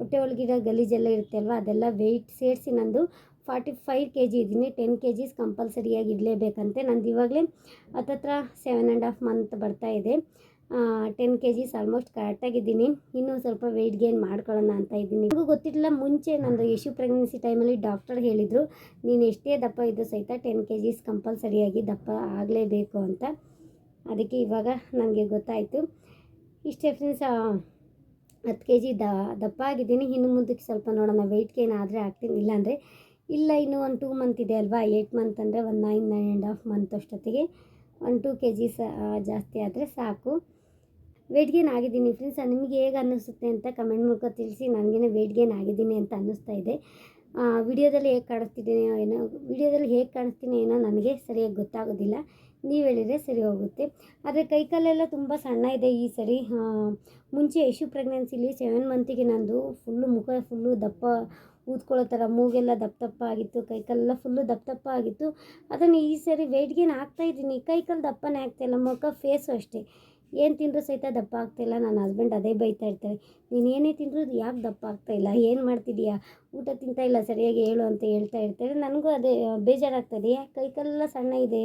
ಹೊಟ್ಟೆ ಒಳಗಿರೋ ಗಲೀಜೆಲ್ಲ ಇರುತ್ತೆ ಅಲ್ವಾ? ಅದೆಲ್ಲ ವೆಯ್ಟ್ ಸೇರಿಸಿ ನಂದು ಫಾರ್ಟಿ ಫೈವ್ ಕೆ ಜಿ ಇದ್ದೀನಿ. ಟೆನ್ ಕೆ ಜೀಸ್ ಕಂಪಲ್ಸರಿಯಾಗಿ ಇರಲೇಬೇಕಂತೆ ನಂದು ಇವಾಗಲೇ ಹತ್ತತ್ರ ಸೆವೆನ್ ಆ್ಯಂಡ್ ಹಾಫ್ ಮಂತ್ ಬರ್ತಾ ಇದೆ. ಟೆನ್ ಕೆ ಜಿಸ್ ಆಲ್ಮೋಸ್ಟ್ ಕರೆಕ್ಟಾಗಿದ್ದೀನಿ ಇನ್ನೂ ಸ್ವಲ್ಪ ವೆಯ್ಟ್ ಗೇನ್ ಮಾಡ್ಕೊಳ್ಳೋಣ ಅಂತ ಇದ್ದೀನಿ. ನಿಮಗೂ ಗೊತ್ತಿರಲಿಲ್ಲ, ಮುಂಚೆ ನಂದು ಯಶು ಪ್ರೆಗ್ನೆನ್ಸಿ ಟೈಮಲ್ಲಿ ಡಾಕ್ಟರ್ ಹೇಳಿದರು, ನೀನು ಎಷ್ಟೇ ದಪ್ಪ ಇದ್ದು ಸಹಿತ ಟೆನ್ ಕೆ ಜೀಸ್ ಕಂಪಲ್ಸರಿಯಾಗಿ ದಪ್ಪ ಆಗಲೇಬೇಕು ಅಂತ. ಅದಕ್ಕೆ ಇವಾಗ ನನಗೆ ಗೊತ್ತಾಯಿತು. ಇಷ್ಟೇ ಫ್ರೆಂಡ್ಸ್ ಹತ್ತು ಕೆ ಜಿ ದಪ್ಪ ಆಗಿದ್ದೀನಿ. ಇನ್ನು ಮುಂದಕ್ಕೆ ಸ್ವಲ್ಪ ನೋಡೋಣ. ವೆಯ್ಟ್ ಗೇನ್ ಆದರೆ ಆಗ್ತೀನಿ ಇಲ್ಲಾಂದರೆ ಇಲ್ಲ, ಇನ್ನು ಒಂದು ಟೂ ಮಂತ್ ಇದೆ ಅಲ್ವಾ? ಏಯ್ಟ್ ಮಂತ್ ಅಂದರೆ ಒಂದು nine nine and half month ಅಷ್ಟೊತ್ತಿಗೆ ಒಂದು ಟೂ ಕೆ ಜಿಸ್ ಜಾಸ್ತಿ ಆದರೆ ಸಾಕು. ವೆಯ್ಟ್ ಗೇನ್ ಆಗಿದ್ದೀನಿ ಫ್ರೆಂಡ್ಸ್ ನಿಮಗೆ ಹೇಗೆ ಅನ್ನಿಸುತ್ತೆ ಅಂತ ಕಮೆಂಟ್ ಮೂಲಕ ತಿಳಿಸಿ. ನನಗೇನೆ ವೆಯ್ಟ್ ಗೇನ್ ಆಗಿದ್ದೀನಿ ಅಂತ ಅನ್ನಿಸ್ತಾ ಇದೆ. ವಿಡಿಯೋದಲ್ಲಿ ಹೇಗೆ ಕಾಣಿಸ್ತಿದ್ದೀನಿ ಏನೋ, ವಿಡಿಯೋದಲ್ಲಿ ಹೇಗೆ ಕಾಣಿಸ್ತೀನಿ ಏನೋ ನನಗೆ ಸರಿಯಾಗಿ ಗೊತ್ತಾಗೋದಿಲ್ಲ. ನೀವು ಹೇಳಿದರೆ ಸರಿ ಹೋಗುತ್ತೆ. ಆದರೆ ಕೈಕಾಲೆಲ್ಲ ತುಂಬ ಸಣ್ಣ ಇದೆ ಈ ಸರಿ. ಮುಂಚೆ ಯಶು ಪ್ರೆಗ್ನೆನ್ಸಿಲಿ ಸೆವೆನ್ ಮಂತಿಗೆ ನಂದು ಫುಲ್ಲು ಮುಖ ಫುಲ್ಲು ದಪ್ಪ ಊದ್ಕೊಳ್ಳೋ ಥರ ಮೂಗೆಲ್ಲ ದಪ್ಪ ದಪ್ಪ ಆಗಿತ್ತು ಕೈಕಾಲೆಲ್ಲ ಫುಲ್ಲು ದಪ್ಪ ದಪ್ಪ ಆಗಿತ್ತು. ಅದನ್ನು ಈ ಸರಿ ವೆಯ್ಟ್ ಗೇನ್ ಆಗ್ತಾ ಇದ್ದೀನಿ. ಕೈಕಾಲು ದಪ್ಪನೇ ಆಗ್ತಾಯಿಲ್ಲ ಮುಖ ಫೇಸು ಅಷ್ಟೇ. ಏನು ತಿಂದರೂ ಸಹಿತ ದಪ್ಪ ಆಗ್ತಾಯಿಲ್ಲ ನನ್ನ ಹಸ್ಬೆಂಡ್ ಅದೇ ಬೈತಾ ಇರ್ತಾರೆ. ನೀನು ಏನೇ ತಿಂದರೂ ಯಾಕೆ ದಪ್ಪ ಆಗ್ತಾಯಿಲ್ಲ ಏನು ಮಾಡ್ತಿದೀಯಾ? ಊಟ ತಿಂತಾ ಇಲ್ಲ, ಸರಿಯಾಗಿ ಹೇಳು ಅಂತ ಹೇಳ್ತಾ ಇರ್ತಾರೆ. ನನಗೂ ಅದೇ ಬೇಜಾರಾಗ್ತದೆ. ಯಾಕೆ ಕೈಕಾಲೆಲ್ಲ ಸಣ್ಣ ಇದೆ?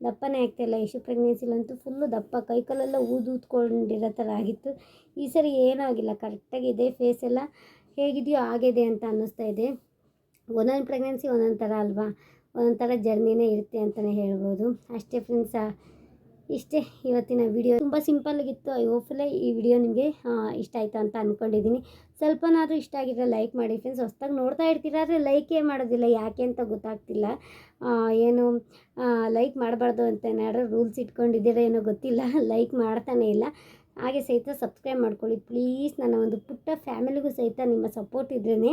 ದಪ್ಪನೇ ಆಗ್ತಾಯಿಲ್ಲ ಎಷ್ಟು ಪ್ರೆಗ್ನೆನ್ಸಿಲಂತೂ ಫುಲ್ಲು ದಪ್ಪ. ಕೈಕಲ್ಲೆಲ್ಲ ಊದು ಊದ್ಕೊಂಡಿರೋ ಥರ ಆಗಿತ್ತು. ಈ ಸರಿ ಏನೂ ಆಗಿಲ್ಲ. ಕರೆಕ್ಟಾಗಿದೆ ಫೇಸ್ ಎಲ್ಲ ಹೇಗಿದೆಯೋ ಆಗಿದೆ ಅಂತ ಅನ್ನಿಸ್ತಾ ಇದೆ. ಒಂದೊಂದು ಪ್ರೆಗ್ನೆನ್ಸಿ ಒಂದೊಂದು ಥರ ಅಲ್ವಾ? ಒಂದೊಂದು ಥರ ಜರ್ನಿನೇ ಇರುತ್ತೆ ಅಂತಲೇ ಹೇಳ್ಬೋದು. ಅಷ್ಟೇ ಫ್ರೆಂಡ್ಸ ಇಷ್ಟೇ ಇವತ್ತಿನ ವಿಡಿಯೋ ತುಂಬ ಸಿಂಪಲ್ಲಾಗಿತ್ತು ಐ ಹೋಪ್ಫುಲ್ಲೇ ಈ ವಿಡಿಯೋ ನಿಮಗೆ ಇಷ್ಟ ಆಯಿತು ಅಂತ ಅಂದ್ಕೊಂಡಿದ್ದೀನಿ ಸ್ವಲ್ಪನಾದರೂ ಇಷ್ಟ ಆಗಿದ್ರೆ ಲೈಕ್ ಮಾಡಿ ಫ್ರೆಂಡ್ಸ್ ಹೊಸ್ದಾಗಿ ನೋಡ್ತಾ ಇರ್ತೀರ ಆದರೆ ಲೈಕೇ ಮಾಡೋದಿಲ್ಲ. ಯಾಕೆ ಅಂತ ಗೊತ್ತಾಗ್ತಿಲ್ಲ. ಏನು ಲೈಕ್ ಮಾಡಬಾರ್ದು ಅಂತ ಏನಾದರೂ ರೂಲ್ಸ್ ಇಟ್ಕೊಂಡಿದ್ದೀರಾ ಏನೋ ಗೊತ್ತಿಲ್ಲ. ಲೈಕ್ ಮಾಡ್ತಾನೇ ಇಲ್ಲ. ಹಾಗೆ ಸಹಿತ ಸಬ್ಸ್ಕ್ರೈಬ್ ಮಾಡ್ಕೊಳ್ಳಿ. ಪ್ಲೀಸ್ ನನ್ನ ಒಂದು ಪುಟ್ಟ ಫ್ಯಾಮಿಲಿಗೂ ಸಹಿತ ನಿಮ್ಮ ಸಪೋರ್ಟ್ ಇದ್ರೇ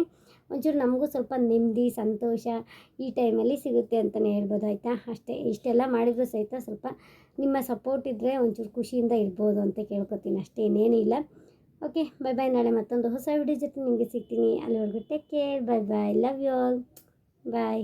ಒಂಚೂರು ನಮಗೂ ಸ್ವಲ್ಪ ನೆಮ್ಮದಿ, ಸಂತೋಷ ಈ ಟೈಮಲ್ಲಿ ಸಿಗುತ್ತೆ ಅಂತಲೇ ಹೇಳ್ಬೋದು, ಆಯಿತಾ? ಅಷ್ಟೇ, ಇಷ್ಟೆಲ್ಲ ಮಾಡಿದರೂ ಸಹಿತ ಸ್ವಲ್ಪ ನಿಮ್ಮ ಸಪೋರ್ಟ್ ಇದ್ದರೆ ಒಂಚೂರು ಖುಷಿಯಿಂದ ಇರ್ಬೋದು ಅಂತ ಕೇಳ್ಕೊತೀನಿ, ಅಷ್ಟೇ ಇನ್ನೇನು ಇಲ್ಲ. ಓಕೆ ಬೈ ಬಾಯ್ ನಾಳೆ ಮತ್ತೊಂದು ಹೊಸ ವಿಡಿಯೋ ಜೊತೆ ನಿಮಗೆ ಸಿಗ್ತೀನಿ. ಅಲ್ಲಿವರೆಗೂ take care bye bye love you all bye